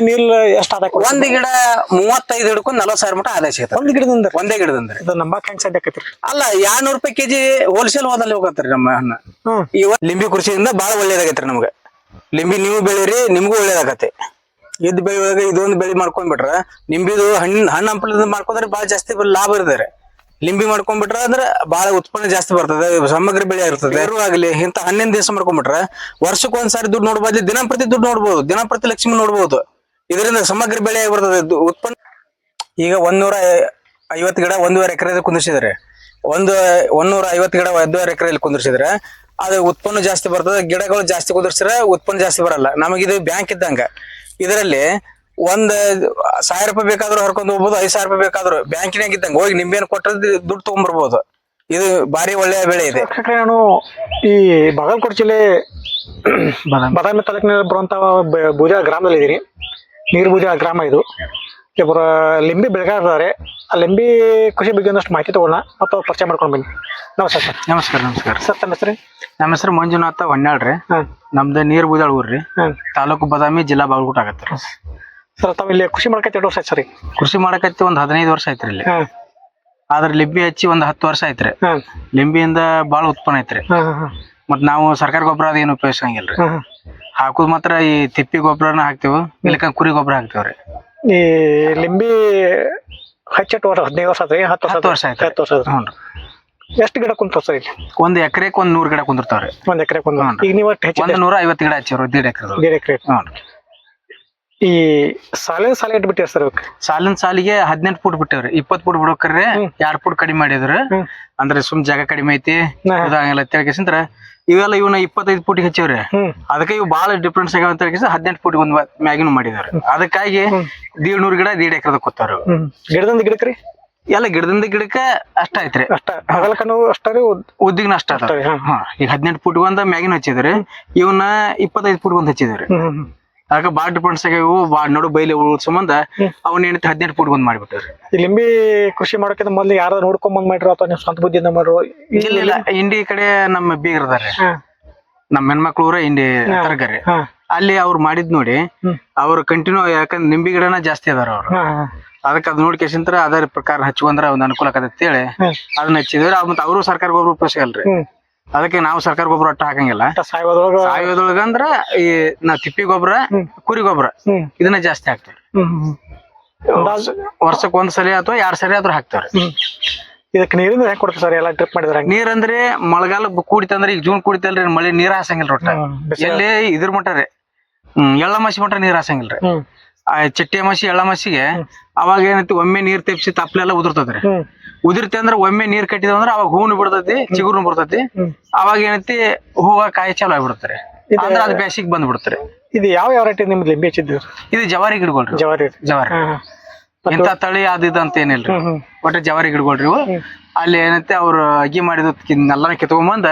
ನೀರ್ ಎಷ್ಟ್ ಆದಾಯ ಕೊಡ್ತದೆ? ಒಂದ್ ಗಿಡ ಮೂವತ್ತೈದು ಹಿಡ್ಕೊಂಡು ನಲವತ್ ಸಾವಿರ ಮಟ ಆದಾಯ ಸಿಗತ್ತೆ. ಒಂದ್ ಗಿಡದಿಂದ ಒಂದೇ ಗಿಡದಂದ್ರೆ ಇದು ನಂಬಾಕ್ ಹೆಂಗ್ ಸಾಧ್ಯ ಆಕೈತ್ರಿ ಅಲ್ಲ ಎರಡ್ನೂರು ರೂಪಾಯಿ ಕೆಜಿ ಹೋಲ್ಸೇಲ್ ಹೋದಲ್ಲಿ ಹೋಗತ್ರಿ ನಮ್ಮ ಹಣ್ಣ ಹ್ಮ್. ಇವ ಲಿಂಬಿ ಕೃಷಿಯಿಂದ ಬಹಳ ಒಳ್ಳೇದಾಗೈತ್ರಿ ನಮ್ಗೆ. ಲಿಂಬಿ ನೀವು ಬೆಳೀರಿ ನಿಮ್ಗೂ ಒಳ್ಳೇದಾಗತ್ತೆ. ಇದ್ ಬೆಳೆಯುವಾಗ ಇದೊಂದು ಬೆಳೆ ಮಾಡ್ಕೊಂಡ್ಬಿಟ್ರ ನಿಂಬಿದು ಹಣ್ಣು ಹಣ್ಣು ಹಂಪಲದ ಮಾಡ್ಕೊಂಡ್ರೆ ಬಹಳ ಜಾಸ್ತಿ ಬ- ಲಾಭ ಇರ್ತದೆ. ಲಿಂಬಿ ಮಾಡ್ಕೊಂಡ್ಬಿಟ್ರ ಅಂದ್ರೆ ಬಹಳ ಉತ್ಪನ್ನ ಜಾಸ್ತಿ ಬರ್ತದೆ ಸಮಗ್ರ ಬೆಳೆ ಇರ್ತದೆ. ಯಾರು ಆಗಲಿ ಇಂತ ಹನ್ನೊಂದು ದಿವಸ ಮಾಡ್ಕೊಂಡ್ಬಿಟ್ರ ವರ್ಷಕ್ಕೆ ಒಂದ್ಸಾರಿ ದುಡ್ಡು ನೋಡ್ಬೋದು ದಿನಂಪ್ರತಿ ದುಡ್ಡು ನೋಡ್ಬೋದು ದಿನಂಪ್ರತಿ ಲಕ್ಷ್ಮಿ ನೋಡ್ಬೋದು. ಇದರಿಂದ ಸಮಗ್ರ ಬೆಳೆ ಬರ್ತದೆ ಉತ್ಪನ್ನ ಈಗ ಒಂದೂರ ಐವತ್ತು ಗಿಡ ಒಂದೂವರೆ ಎಕರೆ ಕುಂದಿಸಿದ್ರೆ ಒಂದು ಒಂದೂರ ಐವತ್ತು ಗಿಡ ಒಂದೂವರೆ ಎಕರೆಯಲ್ಲಿ ಕುಂದಿರ್ಸಿದ್ರೆ ಅದು ಉತ್ಪನ್ನ ಜಾಸ್ತಿ ಬರ್ತದೆ ಗಿಡಗಳು ಜಾಸ್ತಿ ಕುಂದಿರ್ಸಿದ್ರೆ ಉತ್ಪನ್ನ ಜಾಸ್ತಿ ಬರಲ್ಲ. ನಮಗಿದು ಬ್ಯಾಂಕ್ ಇದ್ದಂಗ. ಇದರಲ್ಲಿ ಒಂದ್ ಸಾವಿರ ರೂಪಾಯಿ ಬೇಕಾದ್ರೂ ಹರ್ಕೊಂಡು ಹೋಗ್ಬೋದು ಐದ್ ಸಾವಿರ ರೂಪಾಯಿ ಬೇಕಾದ್ರೂ. ಬ್ಯಾಂಕಿನಾಗ ಇದ್ದಂಗ. ಹೋಗಿ ನಿಂಬೆಯನ್ನು ಕೊಟ್ಟರೆ ದುಡ್ಡು ತಗೊಂಡ್ಬರ್ಬೋದು ಇದು ಭಾರಿ ಒಳ್ಳೆಯ ಬೆಳೆ ಇದೆ. ನಾನು ಈ ಬಾಗಲಕೋಟೆ ಜಿಲ್ಲೆ ಬದಾಮಿ ತಾಲೂಕಿನಲ್ಲಿ ಬರುವಂತಹ ಬೂಜಾ ಗ್ರಾಮದಲ್ಲಿ ಇದೀನಿ ನೀರು ಬೂದಿಯ ಗ್ರಾಮ ಇದು. ಇಬ್ಬರು ಲಿಂಬಿ ಬೆಳೆಗಾರರಿದ್ದಾರೆ ಆ ಲಿಂಬಿ ಕೃಷಿ ಬಗ್ಗೆ ಒಂದಷ್ಟು ಮಾಹಿತಿ ತಗೊಳ್ಳೋಣ ಮತ್ತು ಪರಿಚಯ ಮಾಡ್ಕೊಂಡು ಬನ್ನಿ. ನಮಸ್ಕಾರ ಸರ್. ನಮಸ್ಕಾರ ನಮಸ್ಕಾರ. ಸರ್ ತಮ್ಮ ಹೆಸರು? ನಮ್ಮ ಹೆಸರು ಮಂಜುನಾಥ ಹೊನ್ನಾಳ್ ರೀ. ನಮ್ದು ನೀರ್ ಬೂದಾಳ್ ಊರ್ರಿ ತಾಲೂಕು ಬದಾಮಿ ಜಿಲ್ಲಾ ಬಾಗಲಕೋಟ ಆಗತ್ತೆ ಸರ್ ತಾವ ಇಲ್ಲಿ ಕೃಷಿ ಮಾಡ್ಕೈತೆ ಎರಡು ವರ್ಷ ಆಯ್ತು ಸರಿ ಕೃಷಿ ಮಾಡಕತ್ತಿ ಒಂದ್ ಹದಿನೈದು ವರ್ಷ ಆಯ್ತು ಇಲ್ಲಿ. ಆದ್ರೆ ಲಿಂಬಿ ಹಚ್ಚಿ ಒಂದ್ ಹತ್ತು ವರ್ಷ ಆಯ್ತು ರೀ. ಲಿಂಬಿಯಿಂದ ಬಾಳ ಉತ್ಪನ್ನ ಐತ್ರಿ ಹಾಂ ಹಾಂ ಮತ್ ನಾವು ಸರ್ಕಾರ ಗೊಬ್ಬರ ಅದೇನು ಉಪಯೋಗಿಸಂಗಿಲ್ರಿ ಹಾಂ ಹಾಂ. ಹಾಕುದ್ ಮಾತ್ರ ಈ ತಿಪ್ಪಿ ಗೊಬ್ಬರನ ಹಾಕ್ತಿವಿ? ಇಲ್ಲಕ ಕುರಿ ಗೊಬ್ಬರ ಹಾಕ್ತೇವ್ರಿ? ಈ ಲಿಂಬಿ ಹಚ್ಚೆಟ್ಟು ವರ್ಷ ಹದಿನೈದು ವರ್ಷ ಆತ್ರಿ ಹತ್ತು ವರ್ಷ ಹತ್ತು ವರ್ಷ ಆಯ್ತು. ಹತ್ತು ವರ್ಷ ಆದ್ರೆ ಹ್ಞೂ ಎಷ್ಟು ಗಿಡ ಕುಂತ ಸರ್ ಇಲ್ಲಿ? ಒಂದ್ ಎಕರೆಕ್ ಒಂದ್ ನೂರ್ ಗಿಡ ಕುಂದಿರ್ತಾವ್ರಿ. ಒಂದ್ ಎಕರೆ ಕುಂತ ಈಗ ನೀವು ಹೆಚ್ಚು ಒಂದ್ ನೂರ ಐವತ್ತು ಗಿಡ ಹಚ್ಚಿವ್ರಿ ದೇಡ್ ಎಕರೆ ಬೇರೆ ಎಕರೆ ಹ್ಞೂ ಈ ಸಾಲಿನ ಸಾಲ ಇಟ್ಬಿಟ್ಟಿರಿ ಸರ್ ಇವಕ್ಕೆ? ಸಾಲಿನ ಸಾಲಿಗೆ ಹದಿನೆಂಟು ಫುಟ್ ಬಿಟ್ಟೇವ್ರಿ. ಇಪ್ಪತ್ ಫುಟ್ ಬಿಡೋಕ್ರಿ ಎರಡ್ ಫುಟ್ ಕಡಿಮೆ ಮಾಡಿದ್ರು. ಅಂದ್ರೆ ಸುಮ್ ಜಾಗ ಕಡಿಮೆ ಐತಿ. ಇದಾಗಲ್ಲ ತಿಳ್ಕೇಸಂದ್ರ ಇವೆಲ್ಲ ಇವನ್ನ ಇಪ್ಪತ್ತೈದು ಫೂಟ್ ಹಚ್ಚಿವ್ರಿ. ಅದಕ್ಕೆ ಇವು ಬಹಳ ಡಿಫ್ರೆನ್ಸ್ ಅಂತ ಹದಿನೆಂಟು ಫೂಟ್ ಒಂದ್ ಮ್ಯಾಗಿನ ಮಾಡಿದಾರೆ. ಅದಕ್ಕಾಗಿ ದೀಡ್ ನೂರ್ ಗಿಡ ದೀಡ್ ಎಕರೆ ಕೊತ್ತಾರ ಹ್ಮ್. ಗಿಡದಿಂದ ಗಿಡಕ್ರಿ? ಎಲ್ಲ ಗಿಡದಿಂದ ಗಿಡಕ್ಕೆ ಅಷ್ಟ ಐತ್ರಿ. ಅಷ್ಟ. ಹಗಲಕನು ಅಷ್ಟ ರೀ ಹಾ. ಹಾ ಈಗ ಹದಿನೆಂಟು ಫುಟ್ ಒಂದ್ ಮ್ಯಾಗಿನ ಹಚ್ಚಿದ್ರಿ. ಇವನ್ನ ಇಪ್ಪತ್ತೈದು ಫೂಟ್ ಒಂದ್ ಹಚ್ಚಿದ್ರಿ. ಹ್ಮ್ ಬಾಡ್ ಬಾಳ ಡಿಫ್ರೆನ್ಸ್ ಆಗ್ಯಾವ ಬಾಳ ನಡು ಬೈಲಿ ಉಳ್ಸಂಬಂದ ಅವನ್ ಏನೈತಿ ಹದಿನೆಂಟು ಫುಟ್ ಬಂದ್ ಮಾಡಿಬಿಟ್ರಿ ಈ ಲಿಂಬಿ ಕೃಷಿ ಮಾಡೋಕ್ಕಿಂತ ಮೊದ್ಲು ಯಾರು ನೋಡ್ಕೊಂಡ್ ಬಂದ್ ಮಾಡಿರೋ ಅಥವಾ ನೀವು ಸ್ವಂತ ಬುದ್ಧಿಯಿಂದ ಮಾಡಿರೋ ಇಲ್ಲ ಇಲ್ಲ. ಇಂಡಿ ಕಡೆ ನಮ್ಮ ಬೀಗರದಾರೆ ನಮ್ಮ ಹೆಣ್ಮಕ್ಳು ಊರ ಇಂಡಿ ತರಕಾರಿ ಅಲ್ಲಿ ಅವ್ರು ಮಾಡಿದ್ ನೋಡಿ. ಅವ್ರು ಕಂಟಿನ್ಯೂ ಯಾಕಂದ್ರೆ ನಿಂಬಿ ಗಿಡನ ಜಾಸ್ತಿ ಅದಾರ ಅವ್ರು. ಅದಕ್ಕೆ ಅದ್ ನೋಡ್ಕೇಸಿಂತ್ರ ಅದರ ಪ್ರಕಾರ ಹಚ್ಕೊಂಡ್ರೆ ಒಂದ್ ಅನುಕೂಲ ಆಗತ್ತೆ ಅಂತೇಳಿ ಅದನ್ನ ಹಚ್ಚಿದ್ರೆ ಮತ್ತೆ ಅವರು ಸರ್ಕಾರ ಗೊಬ್ಬರ ಉಪಯೋಗಿಸಲ್ರಿ ಅದಕ್ಕೆ ನಾವು ಸರ್ಕಾರ ಗೊಬ್ಬರ ಒಟ್ಟ ಹಾಕಂಗಿಲ್ಲ. ಸಾಯೋದ್ರೊಳಗ ಅಂದ್ರ ಈ ನಾ ತಿಪ್ಪಿ ಗೊಬ್ಬರ ಕುರಿ ಗೊಬ್ಬರ ಇದನ್ನ ಜಾಸ್ತಿ ಹಾಕ್ತಾರೆ. ವರ್ಷಕ್ ಒಂದ್ ಸಲ ಅಥವಾ ಎರಡ್ ಸರಿ ಆದ್ರೂ ಹಾಕ್ತಾರೆ. ಇದಕ್ಕೆ ನೀರಿಂದ ಹೆಂಗ್ ಕೊಡ್ತೀವಿ ಸರ್ ಎಲ್ಲ ಡ್ರಿಪ್ ಮಾಡಿದ್ರೆ ನೀರ್ ಅಂದ್ರೆ ಮಳೆಗಾಲ ಕೂಡಿತಂದ್ರೆ ಈಗ ಜೂನ್ ಕೂಡಿತಲ್ರಿ ಮಳೆ ನೀರ್ ಹಾಸಂಗಿಲ್ಲ ಒಟ್ಟ. ಎಲ್ಲೇ ಇದ್ರ ಮಟ್ಟ ರೀ? ಹ್ಮ್ ಎಳ್ಳ ಮಸಿ ಮಟ್ಟ ನೀರ್ ಹಾಸಂಗಿಲ್ರಿ ಆ ಚಟ್ಟಿ ಮಸಿ ಎಳ್ಳ ಮಸಿಗೆ ಅವಾಗ ಏನೈತಿ ಒಮ್ಮೆ ನೀರ್ ತೆಪ್ಸಿ ತಪ್ಲೆಲ್ಲ ಉದುರ್ತದ್ರಿ. ಉದುರ್ತೆ ಅಂದ್ರ ಒಮ್ಮೆ ನೀರ್ ಕಟ್ಟಿದ ಅಂದ್ರ ಅವಾಗ ಹೂನು ಬಿಡ್ತೈತಿ ಚಿಗುರ್ನು ಬಿಡ್ತೈತಿ ಅವಾಗ ಏನೈತಿ ಹೂವ ಕಾಯಿ ಚಾಲು ಆಗ್ಬಿಡ್ತಾರೆ. ಅಂದ್ರ ಅದ್ ಬೇಸಿಗೆ ಬಂದ್ ಬಿಡ್ತಾರೆ ಇದು ಯಾವ ಯಾವ ರೇಟ್ ನಿಮ್ದು ಲಿಂಬೆ ಇದು ಜವಾರಿ ಗಿಡಗಳ್ರಿ. ಜವಾರಿ ಜವಾರಿ. ಇಂತ ತಳಿ ಅದ್ ಇದು ಅಂತ ಏನಿಲ್ರಿ. ಒಟ್ಟ ಜವಾರಿ ಗಿಡಗಳ್ರಿ ಇವು. ಅಲ್ಲಿ ಏನೈತಿ ಅವ್ರು ಅಗಿ ಮಾಡಿದ ಎಲ್ಲಾನ ಕಿತ್ಕೊಂಬಂದ.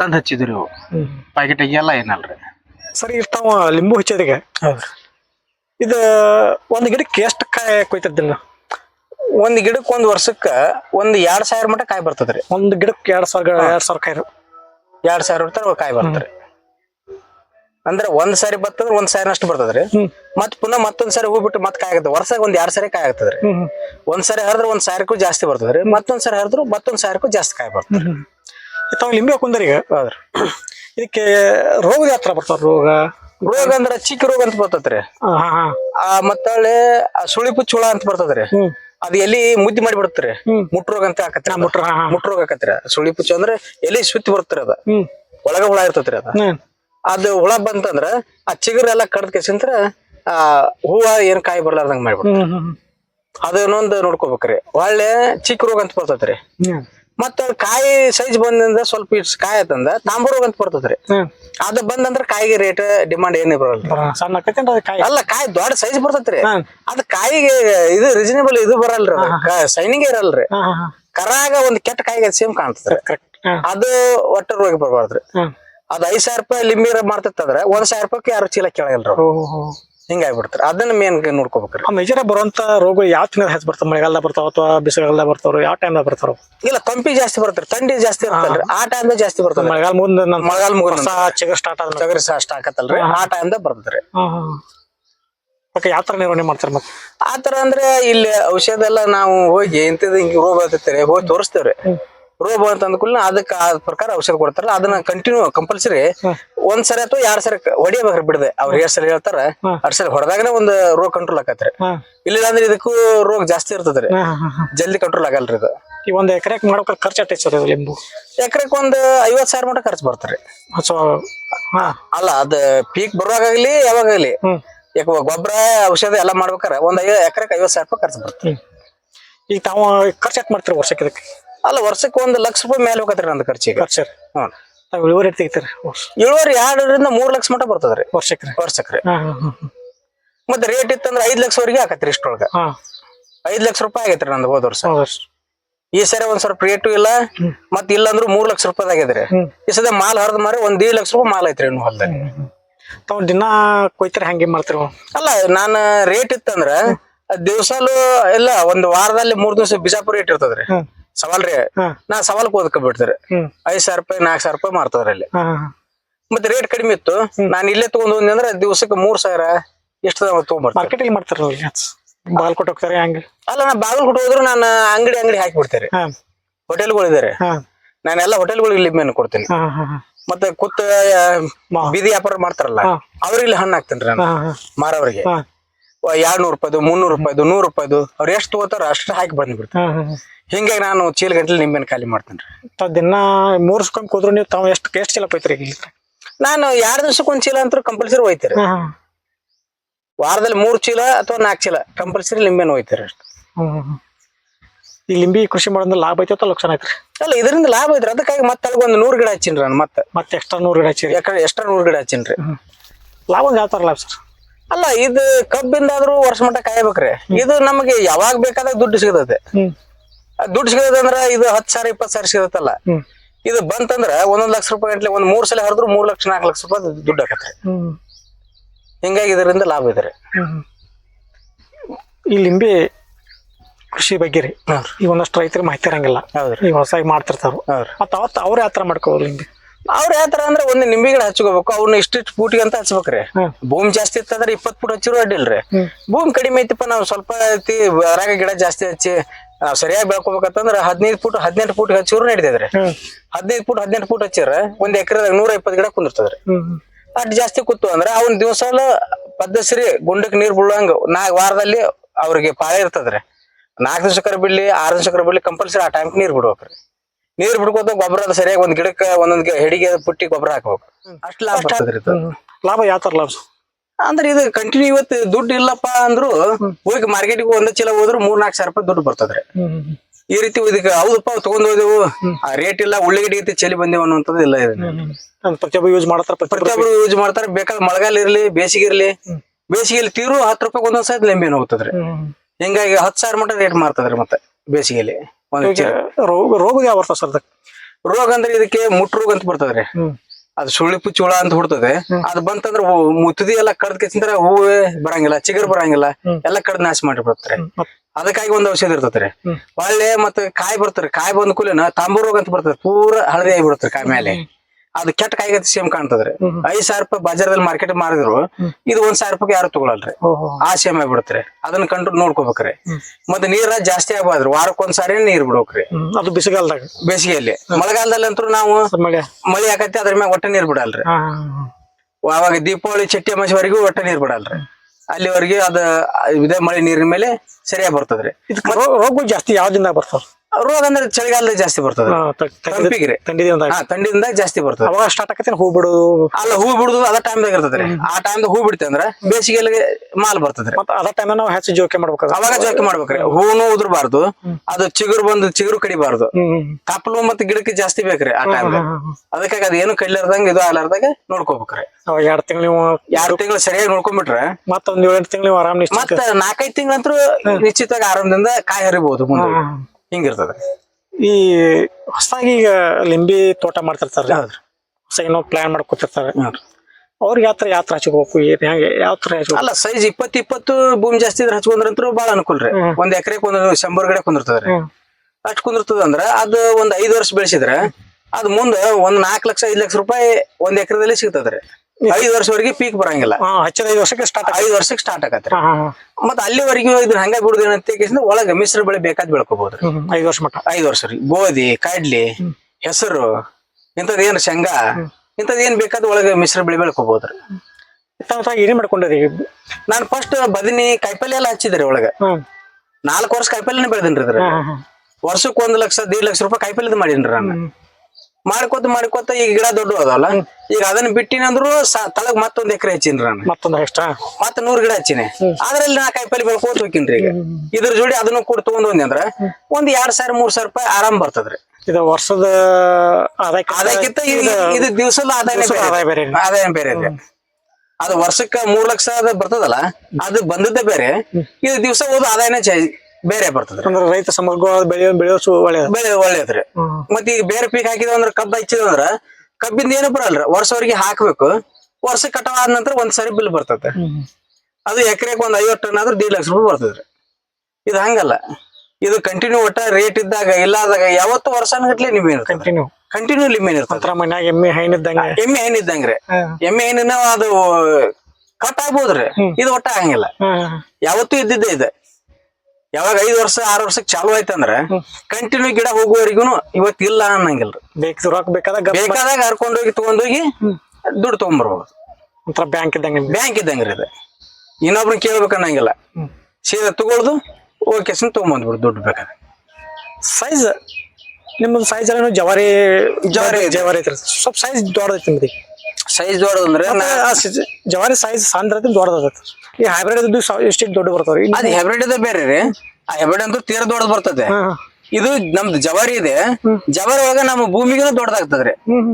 ತಂದ್ ಹಚ್ಚಿದ್ರಿ ಇವು. ಪ್ಯಾಕೆಟ್ ಅಗಿ ಎಲ್ಲ ಏನಲ್ರಿ. ಸರಿ ಇರ್ತಾವ ಲಿಂಬು ಹಚ್ಚೋದಿಗೆ ಇದು ಒಂದು ಗಿಡಕ್ಕೆ ಎಷ್ಟು ಕಾಯಿ ಕೊಯ್ತದಿಲ್ಲ ಒಂದು ಗಿಡಕ್ಕೆ ಒಂದು ವರ್ಷಕ್ಕೆ ಒಂದು ಎರಡು ಸಾವಿರ ಮಟ್ಟ ಕಾಯಿ ಬರ್ತದ್ರಿ. ಒಂದು ಗಿಡಕ್ಕೆ ಎರಡು ಸಾವಿರ ಎರಡು ಸಾವಿರ ಕಾಯಿ ಎರಡು ಸಾವಿರ ಬರ್ತಾರೆ ಕಾಯಿ ಬರ್ತದ್ರಿ. ಅಂದ್ರೆ ಒಂದ್ ಸಾರಿ ಬರ್ತದ್ರ ಒಂದ್ ಸಾವಿರ ಅಷ್ಟು ಬರ್ತದ್ರಿ ಮತ್ ಪುನಃ ಮತ್ತೊಂದ್ ಸಾರಿ ಹೂ ಬಿಟ್ಟು ಮತ್ ಕಾಯಿ ಆಗುತ್ತೆ ವರ್ಷಕ್ಕೆ ಒಂದ್ ಎರಡ್ ಸಾರಿ ಕಾಯಿ ಆಗ್ತದ್ರಿ. ಒಂದ್ ಸಾರಿ ಹರಿದ್ರೆ ಒಂದ್ ಸಾವಿರಕ್ಕೂ ಜಾಸ್ತಿ ಬರ್ತದ್ರಿ. ಮತ್ತೊಂದ್ ಸಾರಿ ಹರಿದ್ರು ಮತ್ತೊಂದ್ ಸಾವಿರಕ್ಕೂ ಜಾಸ್ತಿ ಕಾಯಿ ಬರ್ತದೆ ತಾವ್ ಲಿಂಬೆ ಈಗ? ಹೌದ್ರಿ. ಇದಕ್ಕೆ ರೋಗದ ಯಾತ್ರ ಬರ್ತಾರ ರೋಗ. ರೋಗ ಅಂದ್ರ ಚಿಕ್ಕ ರೋಗ ಅಂತ ಹಾ ಆ ಮತ್ತೊಳ್ಳೆ ಆ ಸುಳಿಪು ಚುಳ ಅಂತ ಬರ್ತದ್ರಿ ಅದ್ ಎಲಿ ಮುದ್ದಿ ಮಾಡಿ ಬಿಡ್ತ್ರಿ ಮುಟ್ರೋಗ ರೋಗ ಅಂತ ಆಕತ್ರಿ ಮುಟ್ರೋಗ ಹಾ ಹಾ. ಮುಟ್ ರೋಗ ಆಕತ್ರಿ ಸುಳಿಪು ಪುಚ್ಚ ಅಂದ್ರೆ ಎಲ್ಲಿ ಸುತ್ತಿ ಬರ್ತರಿ ಅದ. ಒಳಗ ಹುಳ ಇರ್ತತ್ರಿ ಅದ. ಅದ ಹುಳ ಬಂತಂದ್ರ ಆ ಚಿಗುರ್ ಎಲ್ಲಾ ಕಡ್ದ ಕೆಸಿಂತ್ರ ಆ ಹೂವ ಏನ್ ಕಾಯಿ ಬರ್ಲಾರ್ದಂಗ ಮಾಡ್ಬಿಡ್ತಾರೆ. ಅದನ್ನೊಂದು ನೋಡ್ಕೋಬೇಕ್ರಿ. ಒಳ್ಳೆ ಚಿಕ್ಕ ರೋಗ ಅಂತ ಬರ್ತೈತ್ರಿ. ಮತ್ತ ಕಾಯಿ ಸೈಜ್ ಬಂದಿಂದ ಸ್ವಲ್ಪ ಇಟ್ಸ್ ಕಾಯಿ ಆತಂದ ತಾಂಬ ರೋಗ ಅಂತ ಬರ್ತದ್ರಿ ಅದ ಬಂದಂದ್ರ ಕಾಯಿಗೆ ರೇಟ್ ಡಿಮಾಂಡ್ ಏನೇ ಬರಲ್ಲ ಸಣ್ಣ ಕಾಯಿ. ಅಲ್ಲ ಕಾಯಿ ದೊಡ್ಡ ಸೈಜ್ ಬರ್ತೈತ್ರಿ ಅದ ಕಾಯಿಗೆ ಇದು ರೀಸನೇಬಲ್ ಇದು ಬರಲ್ರಿ ಸೈನಿಂಗ್ ಇರಲ್ರಿ. ಕರಾಗ ಒಂದ್ ಕೆಟ್ಟ ಕಾಯಿಗೆ ಸೇಮ್ ಕಾಣ್ತದ್ರಿ. ಕರೆಕ್ಟ್ ಅದು ಒಟ್ಟ ರೋಗಿ ಬರ್ಬಾರ್ದ್ರಿ. ಅದ್ ಐದ್ ಸಾವಿರ ರೂಪಾಯಿ ಲಿಂಬಿರ ಮಾಡ್ತಿತ್ತಂದ್ರ ಒಂದ್ ಸಾವಿರ ರೂಪಾಯಿ ಯಾರು ಚೀಲ ಕೇಳಲ್ರಿ ಅವ್ರು ಬಿಡ್ತಾರೆ ಅದನ್ನ ಮೇನ್ ನೋಡ್ಕೋಬೇಕ್ರಿ. ಆ ಮೇಜರ್ ಬರುವಂತ ರೋಗ ಯಾವ ತಿಂಗಳ ಹೆಚ್ಚು ಬರ್ತಾವ? ಮಳೆಗಾಲದಾಗ ಬರ್ತಾವ ಅಥವಾ ಬಿಸಿಗಾಲದಾಗ ಬರ್ತಾವ ಯಾವ ಟೈಮ್ದಾಗ ಬರ್ತಾವ ಇಲ್ಲ ತಂಪಿ ಜಾಸ್ತಿ ಬರ್ತಾರೆ ಥಂಡಿ ಜಾಸ್ತಿ ಇರ್ತಲ್ರಿ ಆ ಟೈಮ್ ಜಾಸ್ತಿ ಬರ್ತದ. ಮಳೆಗಾಲ ಮುಂದೆ ಮಳೆಗಾಲ ಮುಗಿದ ಚಿಗುರು ಸ್ಟಾರ್ಟ್ ಆದ ಚಗರಿ ಸ್ಟಾರ್ಟ್ ಹಾಕತ್ತಲ್ರಿ ಆ ಟೈಮ್ ಬರ್ತದ್ರಿ ಓಕೆ ಯಾವ ತರ ನಿರ್ವಹಣೆ ಮಾಡ್ತಾರೆ ಮತ್ತೆ? ಆತರ ಅಂದ್ರೆ ಇಲ್ಲಿ ಔಷಧ ಎಲ್ಲ ನಾವು ಹೋಗಿ ಇಂಥದ್ದು ಹಿಂಗೆ ರೋಗ ಬರ್ತೈತೆ ಹೋಗಿ ತೋರಿಸ್ತೇವ್ರಿ. ರೋಗ ಬಂತ ಅಂದ್ಕೂಲ ಅದಕ್ಕೆ ಆ ಪ್ರಕಾರ ಔಷಧ ಕೊಡ್ತಾರ ಅದನ್ನ ಕಂಟಿನ್ಯೂ ಕಂಪಲ್ಸರಿ ಒಂದ್ ಸರಿ ಅಥವಾ ಎರಡ್ ಸರಿ ಹೊಡಿಯಬೇಕ್ರಿ ಬಿಡದೆ ಅವ್ರ ಎರಡ್ ಸರಿ ಹೇಳ್ತಾರ. ಎರಡ್ ಸರಿ ಹೊಡೆದಾಗನೇ ಒಂದ್ ರೋಗ ಕಂಟ್ರೋಲ್ ಆಕತ್ರಿ. ಇಲ್ಲಿಲ್ಲ ಇಲ್ಲ ಅಂದ್ರೆ ಇದಕ್ಕೂ ರೋಗ ಜಾಸ್ತಿ ಇರ್ತದ್ರಿ. ಜಲ್ದಿ ಕಂಟ್ರೋಲ್ ಆಗಲ್ರಿ ಇದು. ಈ ಒಂದ್ ಎಕರೆಕ್ ಮಾಡ್ಬೇಕಾದ್ರೆ ಖರ್ಚು ಅಟ್ಟೆ ಸರ್ ಲಿಂಬು ಎಕರೆಕ್ ಒಂದ್ ಐವತ್ ಸಾವಿರ ಮಟ ಖರ್ಚು ಬರ್ತಾರೆ. ಸೊ ಅಲ್ಲ ಅದ ಪೀಕ್ ಬರುವಾಗಲಿ ಯಾವಾಗಲಿ ಯಾಕ ಗೊಬ್ಬರ ಔಷಧ ಎಲ್ಲ ಮಾಡ್ಬೇಕಾರ ಒಂದ್ ಐವ ಎಕರೆಕ್ ಐವತ್ ಸಾವಿರ ರೂಪಾಯಿ ಖರ್ಚು ಬರುತ್ತೆ ಈಗ ತಾವು ಖರ್ಚು ಯಾಕೆ ಮಾಡ್ತೀರಿ ವರ್ಷಕ್ಕೆ ಇದಕ್ಕೆ? ಅಲ್ಲ ವರ್ಷಕ್ಕೆ ಒಂದ್ ಲಕ್ಷ ರೂಪಾಯಿ ಮೇಲೆ ಹೋಗತ್ರಿ ನಂದು ಖರ್ಚಿಗೆ ಖರ್ಚು ಹ್ಞೂ. ತಾವು ಇಳುವರಿ ತೆಗಿತೀರಿ ವರ್ಷ? ಇಳುವರಿ ಎರಡರಿಂದ ಮೂರ್ ಲಕ್ಷ ಮಟ ಬರ್ತದ್ರಿ ವರ್ಷಕ್ಕೆ ರೀ? ವರ್ಷಕ್ಕೆ ವರ್ಷಕ್ಕೆ ಹಾ ಹಾ ಮತ್ತೆ ರೇಟ್ ಇತ್ತಂದ್ರೆ ಐದ್ ಲಕ್ಷವರೆಗೆ ಆಕತ್ರಿ ಇಷ್ಟೊಳಗ. ಇಷ್ಟೊಳಗೆ ಐದ್ ಲಕ್ಷ ರೂಪಾಯಿ ಆಗೈತ್ರಿ ನಂದು ಹೋದ ವರ್ಷ. ಈ ಸರಿ ಒಂದ್ ಸ್ವಲ್ಪ ರೇಟು ಇಲ್ಲ ಮತ್ ಇಲ್ಲ ಅಂದ್ರೂ ಮೂರ್ ಲಕ್ಷ ರೂಪಾಯಿ ಆಗಿದ್ರೆ ಹ್ಮ್. ಈ ಸದ ಮಾಲ್ ಹರಿದ ಮಾರಿ ಒಂದ್ ಏಳ್ ಲಕ್ಷ ರೂಪಾಯಿ ಮಾಲ್ ಐತ್ರಿ ಇನ್ನು ಹೊಲದಲ್ಲಿ. ತಾವು ದಿನ ಕೊಯ್ತಾರೆ ಹಂಗೆ ಮಾಡ್ತೀರಿ ಅವು? ಅಲ್ಲ ನಾನು ರೇಟ್ ಇತ್ತಂದ್ರ ದಿವ್ಸಾಲು ಇಲ್ಲ ಒಂದ್ ವಾರದಲ್ಲಿ ಮೂರ್ ದಿವಸ ಬಿಜಾಪುರ ರೇಟ್ ಇರ್ತದ್ರಿ. ಹ್ಮ್. ಸವಾಲ್ ರೀ ನಾ ಸವಾಲ್ ಓದಕ ಬಿಡ್ತಾರೆ. ಐದ್ ಸಾವಿರ ರೂಪಾಯಿ ನಾಲ್ಕ್ ಸಾವಿರ ರೂಪಾಯಿ ಮಾರ್ತಾರ ಅಲ್ಲಿ. ಮತ್ತೆ ರೇಟ್ ಕಡಿಮೆ ಇತ್ತು. ನಾನು ಇಲ್ಲೇ ತಗೊಂಡ್ ಹೋದ್ನಿ ಅಂದ್ರೆ ದಿವಸಕ್ಕೆ ಮೂರ್ ಸಾವಿರ ಎಷ್ಟು ತಗೊಂಡ್ಬರ್ತಾರೆ ಮಾರ್ಕೆಟಲ್ಲಿ ಮಾಡ್ತಾರ ಬಾಲ್ ಕೊಟ್ಟು ಹೋಗ್ತಾರೆ ಹಂಗೆ. ಅಲ್ಲ ನಾ ಬಾಗಲಕೋಟೆ ಹೋದ್ರು ನಾನು ಅಂಗಡಿ ಅಂಗಡಿ ಹಾಕಿ ಬಿಡ್ತಾರೆ. ಹಾ. ನಾನೆಲ್ಲ ಇದಾರೆ. ಹಾ. ನಾನು ಎಲ್ಲ ಹೋಟೆಲ್ಗಳಿಗೆ ಲಿಂಬೆಯನ್ನು ಕೊಡ್ತೀನಿ. ಮತ್ತೆ ಕುತ್ತ ಬೀದಿ ವ್ಯಾಪಾರ ಮಾಡ್ತಾರಲ್ಲ. ಅವ್ರಿಗೆ ಇಲ್ಲಿ ಹಣ್ಣು ಹಾಕ್ತೇನ್ರಿ ನಾನು. ಮಾರವ್ರಿಗೆ ಹಾ. ಎರಡ್ ನೂರು ರೂಪಾಯ್ದು ಮುನ್ನೂರು ರೂಪಾಯ್ದು ನೂರು ರೂಪಾಯ್ದು ಅವ್ರು ಎಷ್ಟು ತಗೋತಾರ ಅಷ್ಟು ಹಾಕಿ ಬಂದ್ಬಿಡ್ತಾರೆ ಹಿಂಗಾಗಿ ನಾನು ಚೀಲ ಗಂಟಲೆ ನಿಂಬೆನ ಖಾಲಿ ಮಾಡ್ತೇನೆ ರೀ ದಿನ ಮೂರು ಕೂದ್ರು ನೀವು ತಾವು ಎಷ್ಟು ಎಷ್ಟು ಚೀಲ ಪೈತ್ರಿ ಈಗ ನಾನು ಎರಡು ದಿವ್ಸಕ್ಕೊಂದ್ ಚೀಲ ಅಂತೂ ಕಂಪಲ್ಸರಿ ಒಯ್ತೀರಿ. ವಾರದಲ್ಲಿ ಮೂರ್ ಚೀಲ ಅಥವಾ ನಾಲ್ಕು ಚೀಲ ಕಂಪಲ್ಸರಿ ನಿಂಬೆನ ಒಯ್ತೀರಿ ಅಷ್ಟು. ಈ ಲಿಂಬಿ ಕೃಷಿ ಮಾಡೋದ್ರಿಂದ ಲಾಭ ಐತೆ ಅಥವಾ ಲಕ್ಷಣ ಐತ್ರಿ? ಅಲ್ಲ ಇದರಿಂದ ಲಾಭ ಐತ್ರಿ. ಅದಕ್ಕಾಗಿ ಮತ್ತೆ ಅಲ್ಲಿಗೆ ಒಂದು ನೂರು ಗಿಡ ಹಚ್ಚಿನ್ರಿ ನಾನು ಮತ್ತೆ. ಮತ್ತೆ ಎಕ್ಸ್ಟ್ರಾ ನೂರು ಗಿಡ ಹಚ್ಚಿರಿ? ಯಾಕಂದ್ರೆ ಎಷ್ಟ ನೂರು ಗಿಡ ಹಚ್ಚಿನ್ರಿ ಲಾಭ ಒಂದು ಯಾವ ಥರ ಲಾಭ ಸರ್? ಅಲ್ಲ ಇದು ಕಬ್ಬಿಂದಾದ್ರೂ ವರ್ಷ ಮಟ್ಟ ಕಾಯ್ಬೇಕ್ರಿ. ಇದು ನಮಗೆ ಯಾವಾಗ ಬೇಕಾದಾಗ ದುಡ್ಡು ಸಿಗತೈತೆ ದುಡ್ಡು ಸಿಗೋದಂದ್ರ ಇದು ಹತ್ತು ಸಾವಿರ ಇಪ್ಪತ್ತು ಸಾವಿರ ಸಿಗತ್ತಲ್ಲ. ಇದು ಬಂತಂದ್ರ ಒಂದೊಂದ್ ಲಕ್ಷ ರೂಪಾಯಿ ಗಂಟ್ಲೆ ಒಂದ್ ಮೂರ್ ಸಲ ಹರಿದ್ರು ಮೂರ್ ಲಕ್ಷ ನಾಲ್ಕು ಲಕ್ಷ ರೂಪಾಯಿ ದುಡ್ಡು ಆಕತ್ರಿ ಹ್ಮ್. ಹಿಂಗಾಗಿ ಇದರಿಂದ ಲಾಭ ಇದೆ ರೀ. ಈ ಲಿಂಬಿ ಕೃಷಿ ಬಗ್ಗೆ ರೀ. ಈ ಒಂದಷ್ಟು ರೈತರಿಗೆ ಮಾಹಿತಿ ಇರಂಗಿಲ್ಲ. ಈಗ ಹೊಸಾಗಿ ಮಾಡ್ತಿರ್ತಾರ ಮತ್ತೆ ಅವತ್ತು ಅವ್ರ ಯಾವ ಥರ ಮಾಡ್ಕೋಬೋದು ಲಿಂಬಿ? ಅವ್ರ ಯಾವ ತರ ಅಂದ್ರೆ ಒಂದ್ ನಿಂಬೆ ಗಿಡ ಹಚ್ಕೋಬೇಕು. ಅವ್ನ ಇಷ್ಟಿಷ್ಟು ಫೂಟಿಗೆ ಅಂತ ಹಚ್ಬೇಕ್ರಿ ಭೂಮಿ ಜಾಸ್ತಿ ಇತ್ತಂದ್ರೆ ಇಪ್ಪತ್ ಫೂಟ್ ಹಚ್ಚಿರೋ ಅಡ್ಡಿಲ್ರಿ. ಭೂಮಿ ಕಡಿಮೆ ಐತಿಪ್ಪ ನಾವು ಸ್ವಲ್ಪ ಐತಿ ರಾಗ ಗಿಡ ಜಾಸ್ತಿ ಹಚ್ಚಿ ನಾವ್ ಸರಿಯಾಗಿ ಬೆಳ್ಕೊಬೇಕಂತಂದ್ರ ಹದಿನೈದು ಫೂಟ್ ಹದಿನೆಂಟು ಫೂಟ್ ಹಚ್ಚಿದ್ರು ನಡೀತದ್ರಿ ಹದಿನೈದು ಫೂಟ್ ಹದಿನೆಂಟು ಫೂಟ್ ಹಚ್ಚಿರ ಒಂದ್ ಎಕರೆದಾಗ ನೂರ ಇಪ್ಪತ್ತು ಗಿಡ ಕುಂದಿರ್ತದ್ರಿ. ಅಟ್ ಜಾಸ್ತಿ ಕೂತು ಅಂದ್ರೆ ಅವ್ನ ದಿವಸಾಲ ಪದ್ಧಸರಿ ಗುಂಡಕ್ ನೀರ್ ಬೀಳುವಂಗ ನಾ ವಾರದಲ್ಲಿ ಅವ್ರಿಗೆ ಪಾಳೆ ಇರ್ತದ್ರಿ. ನಾಲ್ಕು ದಿವಸಕ್ಕರ ಬಿಡ್ಲಿ ಆರು ದಿವಸಕ್ಕರ ಬಿಡ್ಲಿ ಕಂಪಲ್ಸರಿ ಆ ಟೈಮ್ ನೀರ್ ಬಿಡ್ಬೇಕ್ರಿ. ನೀರ್ ಬಿಡ್ಕೋತ ಗೊಬ್ಬರ ಅದು ಸರಿಯಾಗಿ ಒಂದ್ ಗಿಡಕ್ಕೆ ಒಂದೊಂದ್ ಹೆಡಿಗೆ ಪುಟ್ಟಿ ಗೊಬ್ಬರ ಹಾಕ್ಬೇಕು. ಅಷ್ಟ್ ಲಾಭ ಲಾಭ ಯಾವ ತರ ಲಾಭ? ಅಂದ್ರೆ ಇದು ಕಂಟಿನ್ಯೂ ಇವತ್ತು ದುಡ್ಡು ಇಲ್ಲಪ್ಪ ಅಂದ್ರು ಹೋಗಿ ಮಾರ್ಕೆಟ್ಗೆ ಒಂದ್ ಚೀಲ ಹೋದ್ರು ಮೂರ್ ನಾಲ್ಕು ಸಾವಿರ ರೂಪಾಯಿ ದುಡ್ಡು ಬರ್ತದ್ರಿ. ಈ ರೀತಿ ಇದಕ್ಕೆ ಹೌದಪ್ಪ ತಗೊಂಡ್ ಹೋದೆವು. ಆ ರೇಟ್ ಇಲ್ಲ ಉಳ್ಳಾಗಡ್ಡಿ ಐತಿ ಚಲಿ ಬಂದೇವು ಅನ್ನುವಂಥದ್ದು ಇಲ್ಲ ಇದು. ಹ್ಮ್ ಹ್ಮ್ ಪ್ರತಿಯೊಬ್ಬ ಯೂಸ್ ಮಾಡ್ತಾರೆ ಪ್ರತಿಯೊಬ್ಬರು ಯೂಸ್ ಮಾಡ್ತಾರೆ ಬೇಕಾದ್ರೆ ಮಳೆಗಾಲ ಇರ್ಲಿ ಬೇಸಿಗೆ ಇರ್ಲಿ. ಬೇಸಿಗೆಯಲ್ಲಿ ತೀರು ಹತ್ತು ರೂಪಾಯಿ ಒಂದೊಂದ್ ಸೈತ್ ಲೆಂಬೆನ್ ಹೋಗ್ತದ್ರಿ. ಹಿಂಗಾಗಿ ಹತ್ತು ಸಾವಿರ ಮಟ್ಟ ರೇಟ್ ಮಾಡ್ತದ್ರೆ ಮತ್ತೆ ಬೇಸಿಗೆಯಲ್ಲಿ ರೋಗ ಯಾವ ಬರ್ತದೆ ಸರ್ ರೋಗ ಅಂದ್ರೆ ಇದಕ್ಕೆ ಮುಟ್ಟ ರೋಗ ಅಂತ ಬರ್ತದ್ರಿ. ಅದು ಸುಳ್ಳಿ ಪುಚ್ಚಿ ಹುಳ ಅಂತ ಹುಡ್ತದೆ. ಅದ್ ಬಂತಂದ್ರ ಮುತ್ತದಿ ಎಲ್ಲ ಕಡ್ದ ಕೆಸಿಂದ್ರ ಹೂವೇ ಬರಂಗಿಲ್ಲ ಚಿಗರ್ ಬರಂಗಿಲ್ಲ. ಎಲ್ಲ ಕಡ್ದ್ ನಾಶ ಮಾಡಿ ಬಿಡ್ತಾರೆ ಅದಕ್ಕಾಗಿ ಒಂದ್ ಔಷಧ ಇರ್ತತ್ರಿ. ಒಳ್ಳೆ ಮತ್ತೆ ಕಾಯಿ ಬರ್ತಾರೆ ಕಾಯಿ ಬಂದ ಕೂಲಿನ ತಾಂಬೂರ್ ರೋಗ ಅಂತ ಬರ್ತದೆ. ಪೂರ ಹಳದಿ ಆಗಿಬಿಡುತ್ತೆ ಕಾಯಿ ಮೇಲೆ. ಅದು ಕೆಟ್ಟ ಕಾಯಿಗತಿ ಸೇಮ್ ಕಾಣ್ತದ್ರಿ. ಐದ್ ಸಾವಿರ ರೂಪಾಯಿ ಬಜಾರದಲ್ಲಿ ಮಾರ್ಕೆಟ್ ಮಾರಿದ್ರು ಇದು ಒಂದ್ ಸಾವಿರ ರೂಪಾಯಿ ಯಾರು ತಗೊಳಲ್ರಿ? ಆ ಸೇಮ್ ಆಗ್ಬಿಡ್ತಾರೆ. ಅದನ್ನ ಕಂಟ್ರೋಲ್ ನೋಡ್ಕೋಬೇಕ್ರಿ. ಮತ್ತೆ ನೀರ ಜಾಸ್ತಿ ಆಗ್ಬಾರ್ದ್ರಿ ವಾರಕ್ಕೊಂದ್ಸಾರಿ ನೀರ್ ಬಿಡೋಕ್ರಿ ಅದು ಬಿಸಿಗಾಲದಾಗ. ಬೇಸಿಗೆಯಲ್ಲಿ. ಮಳೆಗಾಲದಲ್ಲಿ ಅಂತೂ ನಾವು ಮಳೆ. ಆಗತ್ತೆ ಆಕತಿ ಅದ್ರ ಮ್ಯಾಗ ಒಟ್ಟ ನೀರ್ ಬಿಡಲ್ರಿ. ಅವಾಗ ದೀಪಾವಳಿ ಚಟ್ಟಿ ಅಮಾಸೆವರೆಗೂ ಒಟ್ಟ ನೀರ್ ಬಿಡಲ್ರಿ. ಅಲ್ಲಿವರೆಗೆ ಅದ ಇದೇ ಮಳೆ ನೀರಿನ ಮೇಲೆ ಸರಿಯಾಗಿ ಬರ್ತದ್ರಿ. ರೋಗ ಜಾಸ್ತಿ ಯಾವ್ದಿಂದ ಬರ್ತಾವ? ರೋಗ ಅಂದ್ರೆ ಚಳಿಗಾಲದಲ್ಲಿ ಜಾಸ್ತಿ ಬರ್ತದ. ತಂಪಿಗ್ರಿ. ತಂಡಿದಿಂದ ಜಾಸ್ತಿ ಬರ್ತದ. ಅವಾಗ ಸ್ಟಾರ್ಟ್ ಆಕತ್ತೆ ಹೂ ಬಿಡುದು? ಅಲ್ಲ ಹೂ ಬಿಡುದು ಅದ ಟೈಮ್ದಾಗ ಇರ್ತದ್ರಿ ಆ ಟೈಮ್ದಾಗ ಹೂ ಬಿಡ್ತೇವೆ ಅಂದ್ರೆ ಬೇಸಿಗೆಯಲ್ಲಿ ಮಾಲ್ ಬರ್ತದ್ರಿ ಮತ್ತೆ ಅದ ಟೈಮ್ ನಾವು ಹೆಚ್ಚು ಜೋಕೆ ಮಾಡ್ಬೇಕು ಅವಾಗ ಜೋಕೆ ಮಾಡ್ಬೇಕ್ರಿ ಹೂನು ಉದುರ್ಬಾರ್ದು. ಅದು ಚಿಗುರು ಬಂದು ಚಿಗುರು ಕಡಿಬಾರ್ದು. ಕಪ್ಪಲು ಮತ್ತೆ ಗಿಡಕ್ಕೆ ಜಾಸ್ತಿ ಬೇಕ್ರಿ ಆ ಟೈಮ್. ಅದಕ್ಕಾಗಿ ಅದ ಏನು ಕಡ್ಲಾರ್ದಂಗ ಇದು ಆಗ್ಲಾರ್ದಾಗ ನೋಡ್ಕೋಬೇಕ್ರಿ ಎರಡ್ ತಿಂಗಳು ಎರಡು ತಿಂಗಳು ಸರಿಯಾಗಿ ನೋಡ್ಕೊಂಡ್ಬಿಟ್ರೆ ಮತ್ತೊಂದ್ ಏಳು ತಿಂಗಳು ಆರಾಮ್ ಮತ್ತೆ ಮತ್ತ ನಾಲ್ಕೈದು ತಿಂಗಳಂತೂ ನಿಶ್ಚಿತವಾಗಿ ಆರಾಮದಿಂದ ಕಾಯಿ ಹರಿಬಹುದು ಮುಂದೆ. ಹಿಂಗಿರ್ತದ. ಈ ಹೊಸದಾಗಿ ಈಗ ಲಿಂಬಿ ತೋಟ ಮಾಡ್ತಿರ್ತಾರೆ ಹೊಸ ಏನೋ ಪ್ಲಾನ್ ಮಾಡ್ಕೊತಿರ್ತಾರೆ ಅವ್ರಿಗೆ ಯಾವ ತರ ಯಾವ ತರ ಹಚ್ಕೋಬೇಕು ಯಾವ ತರ ಹಚ್ಕೋ ಅಲ್ಲ ಸೈಜ್ ಇಪ್ಪತ್ತು ಇಪ್ಪತ್ತು ಭೂಮಿ ಜಾಸ್ತಿ ಇದ್ರೆ ಹಚ್ಕೊಂಡ್ರಂತೂ ಬಹಳ ಅನುಕೂಲ ರೀ. ಒಂದ್ ಎಕರೆಗೆ ಒಂದ್ ಶಂಬರ್ ಗಿಡ ಕುಂದಿರ್ತದ್ರಿ ಅಷ್ಟು ಅಷ್ಟ್ ಕುಂದಿರ್ತದ ಅಂದ್ರ ಅದು ಒಂದ್ ಐದ್ ವರ್ಷ ಬೆಳೆಸಿದ್ರೆ ಅದ್ ಮುಂದ ಒಂದ್ ನಾಲ್ಕು ಲಕ್ಷ ಐದ್ ಲಕ್ಷ ರೂಪಾಯಿ ಒಂದ್ ಎಕರೆದಲ್ಲಿ ಸಿಗ್ತದ್ರಿ ಐದು ವರ್ಷವರೆಗೆ ಪೀಕ್ ಬರಂಗಿಲ್ಲ. ಹಚ್ಚಿದ ಐದು ವರ್ಷಕ್ಕೆ ಸ್ಟಾರ್ಟ್ ಐದು ವರ್ಷಕ್ಕೆ ಸ್ಟಾರ್ಟ್ ಆಗತ್ತೆ ಮತ್ತೆ ಅಲ್ಲಿವರೆಗೂ ಇದನ್ನ ಹಂಗ ಬಿಡುದೇನಂತ ಒಳಗ ಮಿಶ್ರ ಬೆಳೆ ಬೇಕಾದ್ ಬೆಳ್ಕೋಬಹುದು. ಐದು ವರ್ಷ ಮಟ್ಟ. ಐದು ವರ್ಷ ಗೋಧಿ ಕಡ್ಲಿ ಹೆಸರು ಇಂಥದ್ ಏನ್ ಶೇಂಗಾ ಇಂಥದ್ ಏನ್ ಬೇಕಾದ ಒಳಗ ಮಿಶ್ರ ಬೆಳೆ ಬೆಳ್ಕೋಬಹುದ್ರಿ ಏನೇ ಮಾಡ್ಕೊಂಡ್ರಿ ನಾನ್ ಫಸ್ಟ್ ಬದನಿ ಕಾಯಿಪಲ್ಯ ಎಲ್ಲ ಹಚ್ಚಿದ್ರಿ ಒಳಗ. ನಾಲ್ಕು ವರ್ಷ ಕಾಯಿಪಲ್ಲೆನ ಬೆಳೆದಿನ್ರಿ ಇದ್ರ ವರ್ಷಕ್ಕೆ ಒಂದ್ ಲಕ್ಷ ದೇಡ್ ಲಕ್ಷ ರೂಪಾಯಿ ಕಾಯಿಪಲ್ಯದ ಮಾಡಿನ್ರಿ ನಾನು. ಮಾಡ್ಕೋತ ಮಾಡ್ಕೊತ ಈಗ ಗಿಡ ದೊಡ್ಡ ಅದಲ್ಲ. ಈಗ ಅದನ್ನ ಬಿಟ್ಟಿನಂದ್ರು ತಲಗ ತಳಗ್ ಮತ್ತೊಂದ್ ಎಕರೆ ಹಚ್ಚಿನ್ರಿ ನಾನು. ಮತ್ತೊಂದು ಎಕ್ಸ್ಟ್ರಾ ಮತ್ತ ನೂರ್ ಗಿಡ ಹಚ್ಚಿನಿ. ಅದ್ರಲ್ಲಿ ನಾ ಕಾಯಿಪಲ್ಲೆ ಬೆಳ್ಕೋತ ಹೋಗಿನ್ರಿ ಈಗ. ಇದ್ರ ಜೋಡಿ ಅದನ್ನು ಕೂಡ ತಗೊಂಡ್ ಬಂದಿ ಅಂದ್ರ ಒಂದ್ ಎರಡ್ ಸಾವಿರ ಮೂರ್ ಸಾವಿರ ರೂಪಾಯಿ ಆರಾಮ್ ಬರ್ತದ್ರಿ. ಇದು ವರ್ಷದ ಆದಾಯ ಅದಕ್ಕಿಂತ ಇದು ದಿವಸದ ಆದಾಯ ಬೇರೆ. ಆದಾಯ ಬೇರೆ ಅದು ವರ್ಷಕ್ಕ ಮೂರ್ ಲಕ್ಷ ಬರ್ತದಲ್ಲ ಅದು ಬಂದದ್ದೇ ಬೇರೆ. ಇದು ದಿವಸ ಹೋದ ಆದಾಯನೇ ಬೇರೆ ಬರ್ತದ್ರಿ. ಅಂದ್ರೆ ರೈತ ಸಮಗ್ರವಾದ ಬೆಳೆ ಬೆಳೆಯೋ ಒಳ್ಳೆಯದು ಬೆಳೆ ಒಳ್ಳೇದ್ರಿ. ಮತ್ತೆ ಈಗ ಬೇರೆ ಪೀಕ್ ಹಾಕಿದ ಅಂದ್ರೆ ಕಬ್ಬ ಹಚ್ಚಿದ ಅಂದ್ರ ಕಬ್ಬಿಂದ ಏನು ಬರಲ್ರಿ. ವರ್ಷವರೆಗೆ ಹಾಕ್ಬೇಕು. ವರ್ಷ ಕಟಾವ್ ಆದ ನಂತರ ಒಂದ್ ಸರಿ ಬಿಲ್ ಬರ್ತದೆ ಅದು ಎಕರೆಗೆ ಒಂದ್ ಐವತ್ತು ಟನ್ ಆದ್ರೆ ದೀಡ್ ಲಕ್ಷ ರೂಪಾಯಿ ಬರ್ತದ್ರಿ. ಇದು ಹಂಗಲ್ಲ. ಇದು ಕಂಟಿನ್ಯೂ ಒಟ್ಟ ರೇಟ್ ಇದ್ದಾಗ ಇಲ್ಲಾದಾಗ ಯಾವತ್ತು ವರ್ಷಾನ್ಗಟ್ಲೆ ನಿಮ್ಗೆ ಇರ್ತದೆ? ಕಂಟಿನ್ಯೂ ಕಂಟಿನ್ಯೂ ಲಿಮಿನ್ ಇರ್ತದೆ? ಮನ್ಯಾಗ ಎಮ್ಮೆ ಹೈನಿದ್ದಂಗೆ ಎಮ್ಮೆ ಹೈನ್ ಇದ್ದಂಗ್ರಿ. ಎಮ್ಮೆ ಹೈನಿನ ಅದು ಕಟ್ ಆಗ್ಬೋದ್ರಿ. ಇದು ಒಟ್ಟ ಹಂಗಿಲ್ಲ ಯಾವತ್ತೂ ಇದ್ದಿದ್ದೇ ಇದೆ. ಯಾವಾಗ ಐದ್ ವರ್ಷ ಆರು ವರ್ಷಕ್ಕೆ ಚಾಲು ಆಯ್ತಂದ್ರ ಕಂಟಿನ್ಯೂ ಗಿಡ ಹೋಗುವವರೆಗೂ ಇವತ್ತು ಇಲ್ಲ ಅನ್ನಂಗಿಲ್ರಿ ಬೇಕು ರೊಕ್ಕ ಬೇಕಾದಾಗ ಬೇಕಾದಾಗ ಹರ್ಕೊಂಡೋಗಿ ತಗೊಂಡೋಗಿ ದುಡ್ಡು ತಗೊಂಡ್ಬರ್ಬೋದು ಒಂಥರ ಬ್ಯಾಂಕ್ ಇದ್ದಂಗೆ. ಬ್ಯಾಂಕ್ ಇದ್ದಂಗ್ರಿ ಇದು. ಇನ್ನೊಬ್ರು ಕೇಳ್ಬೇಕು ಅನ್ನಂಗಿಲ್ಲ. ಸೀದ ತಗೊಳ್ದು ಓಕೆ ತಗೊಂಬಂದ್ಬಿಡು ದುಡ್ಡು ಬೇಕಾದ್ರೆ. ಸೈಜ್ ನಿಮ್ಮ ಸೈಜ್ ಜವಾರಿ ಜವಾರಿ. ಜವಾರಿ ಐತ್ರಿ. ಸ್ವಲ್ಪ ಸೈಜ್ ದೊಡ್ಡದೈತಿ ನಿಮ್ದು ಸೈಜ್ ದೊಡ್ಡದಂದ್ರೆ ಜವಾರಿ ಸೈಜ್ ಸಣ್ಣ ದೊಡ್ಡದೈತಿ ಈ ಹೈಬ್ರಿಡ್ ಇದ್ದು ಎಷ್ಟು ದೊಡ್ಡ ಬರ್ತಾವ್ರಿ? ಅದು ಹೈಬ್ರಿಡ್ ಇದೆ ಬೇರೆ ರೀ. ಆ ಹೈಬ್ರಿಡ್ ಅಂತೂ ತೀರ ದೊಡ್ಡದು ಬರ್ತದೆ. ಇದು ನಮ್ದು ಜವಾರಿ ಇದೆ. ಜವಾರಿ ಒಳಗ ನಮ್ಮ ಭೂಮಿಗೆ ದೊಡ್ಡದಾಗ್ತದ್ರಿ